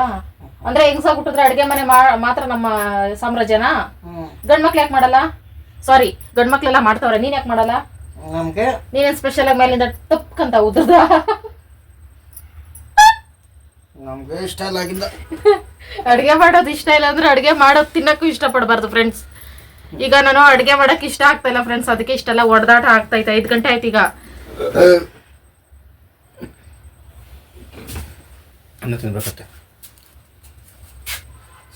ಅಂದ್ರೆ ಹೆಂಗಸ ಹುಟ್ಟಿದ್ರೆ ಅಡಿಗೆ ಮನೆ ಮಾತ್ರ ನಮ್ಮ ಸಾಮ್ರಾಜ್ಯನ? ಗಂಡ್ ಮಕ್ಳು ಯಾಕೆ ಮಾಡಲ್ಲ? ಸಾರಿ ಗಂಡ್ ಮಕ್ಳೆಲ್ಲ ಮಾಡ್ತಾವ್ರೆ ನೀನ್ ಯಾಕೆ ಮಾಡಲ್ಲ? ನಮಗೆ? ನೀನೇನ್ ಸ್ಪೆಷಲ್ ಆಗಿ ಮೇಲಿಂದ ತಪ್ಕಂತ ಉದ್ರದ? ನಮಗೆ ಇಷ್ಟ ಇಲ್ಲ ಆಗಿಲ್ಲ ಅಡುಗೆ ಮಾಡೋದು ಇಷ್ಟ ಇಲ್ಲ ಅಂದ್ರೆ ಅಡುಗೆ ಮಾಡೋದು ತಿನ್ನಕ್ಕೂ ಇಷ್ಟಪಡಬಾರ್ದು ಫ್ರೆಂಡ್ಸ್ ಈಗ ನಾನು ಅಡ್ಗೆ ಮಾಡಕ್ ಇಷ್ಟ ಆಗ್ತಾ ಇಲ್ಲ ಫ್ರೆಂಡ್ಸ್ ಅದಕ್ಕೆ ಇಷ್ಟೆಲ್ಲ ಒಡೆದಾಟ ಆಗ್ತೈತೆ ಐದು ಗಂಟೆ ಆಯ್ತು ಈಗ. ಅನ್ನ ತಿನ್ಬೇಕತ್ತೆ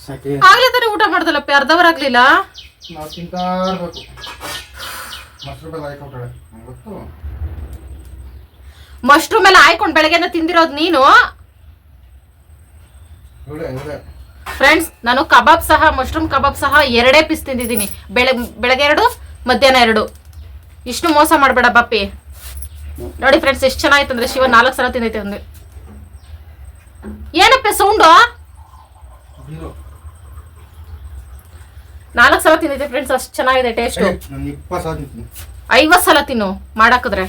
ಸಾಕೆ. ಆಗ್ಲೇ ತಾನೇ ಊಟ ಮಾಡ್ದಲ್ಲಪ್ಪ ಅರ್ಧವರ್ ಆಗ್ಲಿಲ್ಲ ನಾವು ತಿಂತಾ ಇರ್ಬೇಕು ಮೊಸರು ಬೆಲ್ಲ ಹಾಕೊಟ್ಟಾಳೆ ನಂಗೆ ಗೊತ್ತು. ಮಶ್ರೂಮ್ ಎಲ್ಲ ಹಾಯ್ಕೊಂಡು ಬೆಳಗ್ಗೆಯಿಂದ ತಿಂದಿರೋದು ನೀನು? ಇವಳೆ ಇವಳೆ. ಫ್ರೆಂಡ್ಸ್ ನಾನು ಕಬಾಬ್ ಸಹ ಮಶ್ರೂಮ್ ಕಬಾಬ್ ಸಹ ಎರಡೇ ಪೀಸ್ ತಿಂದಿದ್ದೀನಿ. ಬೆಳೆ ಬೆಳಗ್ಗೆ ಎರಡು ಮಧ್ಯಾಹ್ನ ಎರಡು. ಇಷ್ಟು ಮೋಸ ಮಾಡಬೇಡ ಬಪ್ಪಿ ನೋಡಿ ಫ್ರೆಂಡ್ಸ್ ಎಷ್ಟು ಚೆನ್ನಾಗಿತ್ತು ಅಂದ್ರೆ ಶಿವ ನಾಲ್ಕು ಸಲ ತಿಂದೈತೆ ಒಂದು. ಏನಪ್ಪ ಸೌಂಡು? ನಾಲ್ಕು ಸಲ ತಿಂದಿದ್ದೆ ಫ್ರೆಂಡ್ಸ್ ಅಷ್ಟು ಚೆನ್ನಾಗಿದೆ ಟೇಸ್ಟು ಐವತ್ತು ಸಲ ತಿನ್ನು ಮಾಡಾಕಿದ್ರೆ.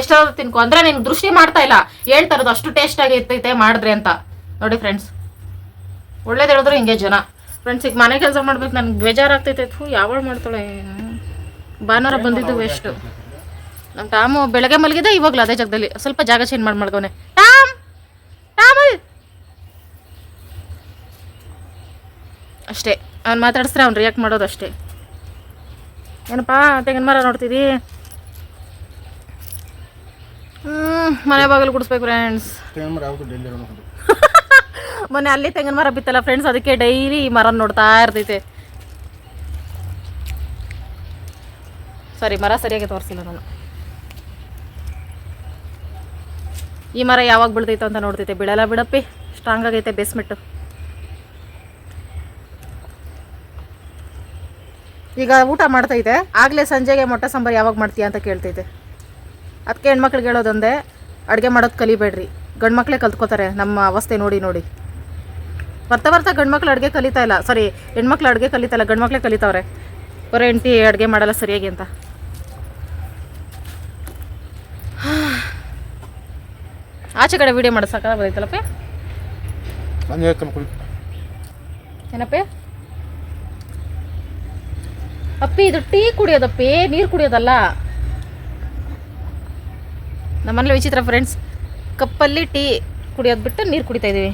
ಎಷ್ಟಾದ್ರು ತಿನ್ಕೊ? ಅಂದ್ರೆ ನಿನ್ ದೃಷ್ಟಿ ಮಾಡ್ತಾ ಇಲ್ಲ. ಹೇಳ್ತಾ ಇರೋದು ಅಷ್ಟು ಟೇಸ್ಟ್ ಆಗಿ ಇರ್ತೈತೆ ಮಾಡಿದ್ರೆ ಅಂತ. ನೋಡಿ ಫ್ರೆಂಡ್ಸ್ ಒಳ್ಳೇದು ಹೇಳಿದ್ರು ಹಿಂಗೆ ಜನ. ಫ್ರೆಂಡ್ಸ್ ಈಗ ಮನೆ ಕೆಲಸ ಮಾಡ್ಬೇಕು ನನ್ಗೆ ಬೇಜಾರಾಗ್ತೈತೆ. ಥೂ ಯಾವಾಗ ಮಾಡ್ತಾಳೆ? ಭಾನುವಾರ ಬಂದಿದ್ದು ವೇಸ್ಟು ನಮ್ಮ ಟಾಮು ಬೆಳಗ್ಗೆ ಮಲಗಿದೆ ಇವಾಗಲೂ ಅದೇ ಜಾಗದಲ್ಲಿ. ಸ್ವಲ್ಪ ಜಾಗ ಚೇಂಜ್ ಮಾಡಿ ಟಾಮ್ ಟಾಮ್! ಅಷ್ಟೇ. ಅವ್ನು ಮಾತಾಡಿಸ್ರೆ ಅವ್ನು ರಿಯಾಕ್ಟ್ ಮಾಡೋದು ಅಷ್ಟೇ. ಏನಪ್ಪ ತೆಂಗಿನ ಮರ ನೋಡ್ತಿದ್ದಿ ಹ್ಮ್ ಮನೆ ಬಾಗಿಲು ಗುಡಿಸ್ಬೇಕು ಫ್ರೆಂಡ್ಸ್ [laughs] ಮೊನ್ನೆ ಅಲ್ಲಿ ತೆಂಗಿನ ಮರ ಬಿತ್ತಲ್ಲ ಫ್ರೆಂಡ್ಸ್ ಅದಕ್ಕೆ ಡೈಲಿ ಈ ಮರ ನೋಡ್ತಾ ಇರ್ತೈತೆ. ಸಾರಿ ಮರ ಸರಿಯಾಗಿ ತೋರಿಸಿಲ್ಲ ನಾನು. ಈ ಮರ ಯಾವಾಗ ಬೀಳ್ತೈತೆ ಅಂತ ನೋಡ್ತೈತೆ. ಬಿಡಲ್ಲ ಬಿಡಪ್ಪಿ. ಸ್ಟ್ರಾಂಗ್ ಆಗೈತೆ ಬೇಸ್ಮೆಂಟು ಈಗ ಊಟ ಮಾಡ್ತೈತೆ. ಆಗಲೇ ಸಂಜೆಗೆ ಮೊಟ್ಟೆ ಸಾಂಬಾರು ಯಾವಾಗ ಮಾಡ್ತೀಯ ಅಂತ ಕೇಳ್ತೈತೆ. ಅದಕ್ಕೆ ಹೆಣ್ಮಕ್ಳಿಗೆ ಹೇಳೋದೊಂದೇ ಅಡುಗೆ ಮಾಡೋದು ಕಲಿಬೇಡ್ರಿ. ಗಂಡು ಮಕ್ಕಳೇ ಕಲ್ತ್ಕೋತಾರೆ ನಮ್ಮ ಅವಸ್ಥೆ ನೋಡಿ ನೋಡಿ. ಬರ್ತಾ ಬರ್ತಾ ಗಂಡು ಮಕ್ಳು ಅಡುಗೆ ಕಲಿತಾ ಇಲ್ಲ. ಸಾರಿ ಹೆಣ್ಮಕ್ಳು ಅಡುಗೆ ಕಲಿತಾ ಇಲ್ಲ ಗಂಡು ಮಕ್ಕಳೇ ಕಲಿತಾವ್ರೆ. ಬರೋ ಹೆಂಡತಿ ಅಡುಗೆ ಮಾಡಲ್ಲ ಸರಿಯಾಗಿ ಅಂತ. ಆಚೆ ಕಡೆ ವಿಡಿಯೋ ಮಾಡೋದು ಸಾಕಾಗ ಬರೈತಲ್ಲಪ್ಪ ಏನಪ್ಪ? ಅಪ್ಪಿ, ಇದು ಟೀ ಕುಡಿಯೋದಪ್ಪಿ ನೀರು ಕುಡಿಯೋದಲ್ಲ. ನಮ್ಮನೇಲಿ ವಿಚಿತ್ರ ಫ್ರೆಂಡ್ಸ್ ಕಪ್ಪಲ್ಲಿ ಟೀ ಕುಡಿಯೋದು ಬಿಟ್ಟು ನೀರು ಕುಡಿತಾ ಇದ್ದೀವಿ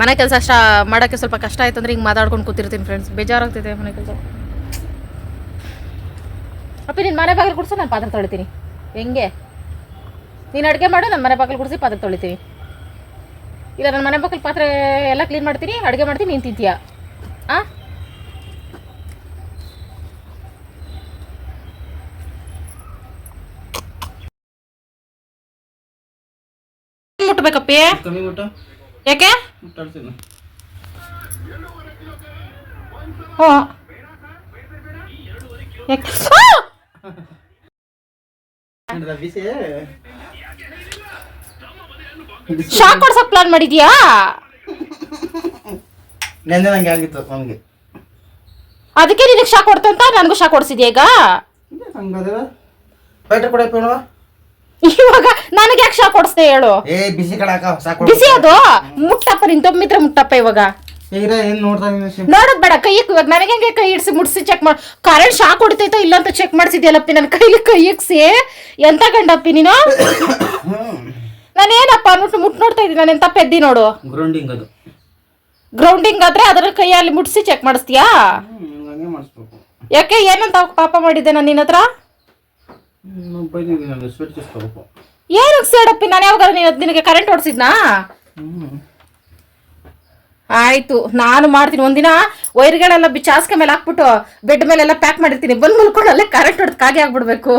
ಮನೆ ಕೆಲಸ ಅಷ್ಟ ಮಾಡೋಕ್ಕೆ ಸ್ವಲ್ಪ ಕಷ್ಟ ಆಯ್ತು ಅಂದ್ರೆ ಹಿಂಗೆ ಮಾತಾಡ್ಕೊಂಡು ಕೂತಿರ್ತೀನಿ ಫ್ರೆಂಡ್ಸ್ ಬೇಜಾರಾಗ್ತಿದೆ ಮನೆ ಕೆಲಸ. ಅಪ್ಪಿ ನಿನ್ನ ಮನೆ ಬಾಗಿಲು ಕುಡಿಸು ನಾನು ಪಾತ್ರೆ ತೊಳಿತೀನಿ. ಹೆಂಗೆ? ನೀನು ಅಡುಗೆ ಮಾಡು, ನಾನು ಮನೆ ಬಾಗಿಲು ಕುಡಿಸಿ ಪಾತ್ರೆ ತೊಳಿತೀನಿ ಇಲ್ಲ ನನ್ನ ಮನೆ ಬಾಗಿಲು ಪಾತ್ರೆ ಎಲ್ಲ ಕ್ಲೀನ್ ಮಾಡ್ತೀನಿ, ಅಡುಗೆ ಮಾಡ್ತೀನಿ, ನೀನು ತಿಂತೀಯಾ? ಆ? ಕಮ್ಮಿ ಮುಟ್ಟ. ಯಾಕೆ? ಮುಟ್ಟಾಡ್ತೀನಿ. ಯಾಕೆ? ಶಾಕ್ ಕೊಡ್ಸಕ್ ಪ್ಲಾನ್ ಮಾಡಿದ್ಯಾ? ನೆನ್ನೆ ನಂಗೆ ಆಗಿತ್ತು ಅವನಿಗೆ ಅದಕ್ಕೆ ನಿನಗೆ ಶಾಕ್ ಕೊಡ್ತಂತ ನನಗೂ ಶಾಕ್ ಕೊಡ್ಸಿದ್ಯಾ ಈಗ? ಹಂಗಾದ್ರೆ ಫೈಟರ್ ಕೊಡಪ್ಪ ನೋಡುವ ಇವಾಗ ನನಗೆ ಯಾಕೆ ಶಾಕ್ ಕೊಡಿಸ್ದೆ ಹೇಳು? ಏ ಬಿಸಿ ಕಡಾಕ ಸಾಕು ಬಿಸಿ ಅದು? ಮುಟ್ಟಪ್ಪ ನಿನ್ ತೊಮ್ಮಿದ್ರೆ ಮುಟ್ಟಪ್ಪ ಇವಾಗ. ಈಗ ಏನ್ ನೋಡ್ತಾ? ನೋಡೋದ್ ಬೇಡ ಕೈ ಇವಾಗ ನನಗೆ ಹೆಂಗೆ ಕೈ ಇಡ್ಸಿ ಮುಟ್ಸಿ ಚೆಕ್ ಮಾಡಿ ಕರೆಂಟ್ ಶಾಕ್ ಹೊಡಿತೈತೋ ಇಲ್ಲ ಅಂತ ಚೆಕ್ ಮಾಡ್ಸಿದ್ಯಲ್ಲಪ್ಪಿ ನನ್ನ ಕೈಲಿ ಕೈ ಇಕ್ಸಿ ಎಂತ ಗಂಡಪ್ಪಿ ನೀನು? ನಾನೇನಪ್ಪ ಮುಟ್ಟು ಮುಟ್ ನೋಡ್ತಾ ಇದ್ದೀನಿ ನಾನು ಎಂತ ಪೆದ್ದಿ ನೋಡು? ಗ್ರೌಂಡಿಂಗ್ ಅದು. ಗ್ರೌಂಡಿಂಗ್ ಆದ್ರೆ ಅದರ ಕೈಯಲ್ಲಿ ಮುಟ್ಸಿ ಚೆಕ್ ಮಾಡಿಸ್ತೀಯಾ? ಯಾಕೆ ಏನಂತ ಪಾಪ ಮಾಡಿದ್ದೆ ನಾನು ನಿನ್ನ ಹತ್ರ? ಏನಕ್ಕೆ ಸೇಡಪ್ಪಿ ನಾನು ಯಾವಾಗ ನೀನು ನಿನಗೆ ಕರೆಂಟ್ ಹೊಡ್ಸಿದ್ನಾ ಹ್ಮ್. ಆಯ್ತು ನಾನು ಮಾಡ್ತೀನಿ. ಒಂದಿನ ವೈರ್ಗಳೆಲ್ಲ ಬಿ ಚಾಸ್ಕೆ ಮೇಲೆ ಹಾಕ್ಬಿಟ್ಟು ಬೆಡ್ ಮೇಲೆಲ್ಲ ಪ್ಯಾಕ್ ಮಾಡಿರ್ತೀನಿ. ಬಂದು ಮಲ್ಕೊಂಡು ಅಲ್ಲೇ ಕರೆಂಟ್ ಹೊಡೆದು ಕಾಗೆ ಆಗ್ಬಿಡ್ಬೇಕು.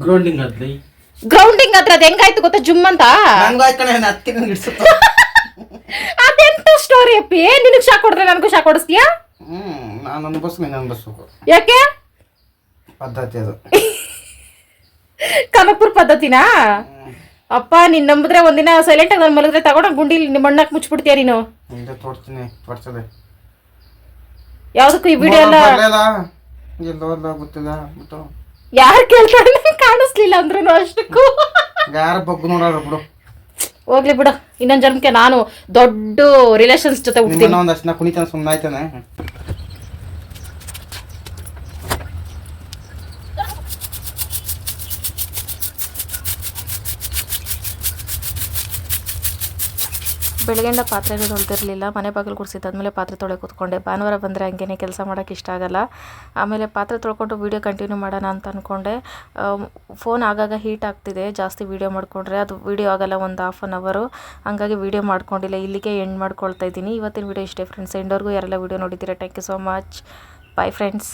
ಗ್ರೌಂಡಿಂಗ್ ಅದ್ಲಿ ಗ್ರೌಂಡಿಂಗ್ ಹತ್ರ ಅದು ಹೆಂಗಾಯ್ತು ಗೊತ್ತಾ? ಜುಮ್ ಅಂತ? [laughs] ಅದೆಂತ ಸ್ಟೋರಿ ಅಪ್ಪಿ? ನಿನಗೆ ಶಾಕ್ ಕೊಡ್ರೆ ನನಗೂ ಶಾಕ್ ಕೊಡಿಸ್ತೀಯಾ ನಾನು ಅನ್ಭವಿಸ್ಬೇಕು ಯಾಕೆ? ಪದ್ಧತಿ ಅದು. ಕನಕ್ಪುರ್ ಪದ್ಧತಿನಾ? ಅಪ್ಪ ನೀನ್ ನಂಬಿದ್ರೆ ಒಂದಿನ ಸೈಲೆಂಟ್ ಆಗಿ ನಾನು ಮಲಗಿದ್ರೆ ತಗೊಂಡು ಗುಂಡಿಲಿ ನಿಮ್ಮ ಮಣ್ಣಾಕ್ ಮುಚ್ಚಿಬಿಡ್ತೀಯ ನೀನು? ಹಿಂದೆ ತೋಡ್ತೀನಿ ತೋರ್ಸದೆ. ಯಾವ್ದಕ್ಕೂ ಈ ವಿಡಿಯೋ ಎಲ್ಲ ಬರ್ಲಿಲ್ಲ ಎಲ್ಲ ಹೋದ್ಲ ಗೊತ್ತಿಲ್ಲ ಬಿಟ್ಟು. ಯಾರು ಕೇಳ್ತಾರೆ? ಕಾಣಿಸ್ಲಿಲ್ಲ ಅಂದ್ರೂ ಅಷ್ಟಕ್ಕೂ. ಯಾರ ಬಗ್ಗು ನೋಡೋರು ಬಿಡು. ಹೋಗ್ಲಿ ಬಿಡು ಇನ್ನೊಂದು ಜನ್ಮಕ್ಕೆ ನಾನು ದೊಡ್ಡ ರಿಲೇಷನ್ಸ್ ಜೊತೆ ಹುಡ್ತೀನಿ ಒಂದಷ್ಟು ಕುಣಿತಾನೆ ಸುಮ್ಮನೆ ಆಯ್ತಾನೆ ಬೆಳಗ್ಗೆಂಡ ಪಾತ್ರೆ ತೊಳ್ತಿರ್ಲಿಲ್ಲ ಮನೆ ಬಾಗಿಲು ಕುಡಿಸಿದ್ದಾದ್ಮೇಲೆ ಪಾತ್ರೆ ತೊಳೆ ಕೂತ್ಕೊಂಡೆ. ಭಾನುವಾರ ಬಂದರೆ ಹಂಗೇನೆ ಕೆಲಸ ಮಾಡೋಕ್ಕೆ ಇಷ್ಟ ಆಗಲ್ಲ. ಆಮೇಲೆ ಪಾತ್ರೆ ತೊಳ್ಕೊಂಡು ವೀಡಿಯೋ ಕಂಟಿನ್ಯೂ ಮಾಡೋಣ ಅಂತ ಅಂದ್ಕೊಂಡೆ ಫೋನ್ ಆಗಾಗ ಹೀಟ್ ಆಗ್ತಿದೆ, ಜಾಸ್ತಿ ವೀಡಿಯೋ ಮಾಡಿಕೊಂಡ್ರೆ ಅದು ವೀಡಿಯೋ ಆಗಲ್ಲ, ಒಂದು ಹಾಫ್ ಆನ್ ಅವರು ಹಂಗಾಗಿ ವೀಡಿಯೋ ಮಾಡ್ಕೊಂಡಿಲ್ಲ, ಇಲ್ಲಿಗೆ ಎಂಡ್ ಮಾಡ್ಕೊಳ್ತಾ ಇದ್ದೀನಿ. ಇವತ್ತಿನ ವೀಡಿಯೋ ಇಷ್ಟೇ ಫ್ರೆಂಡ್ಸ್ ಎಂಡವ್ರಿಗೂ ಯಾರೆಲ್ಲ ವೀಡಿಯೋ ನೋಡಿದ್ದೀರಾ thank you so much bye friends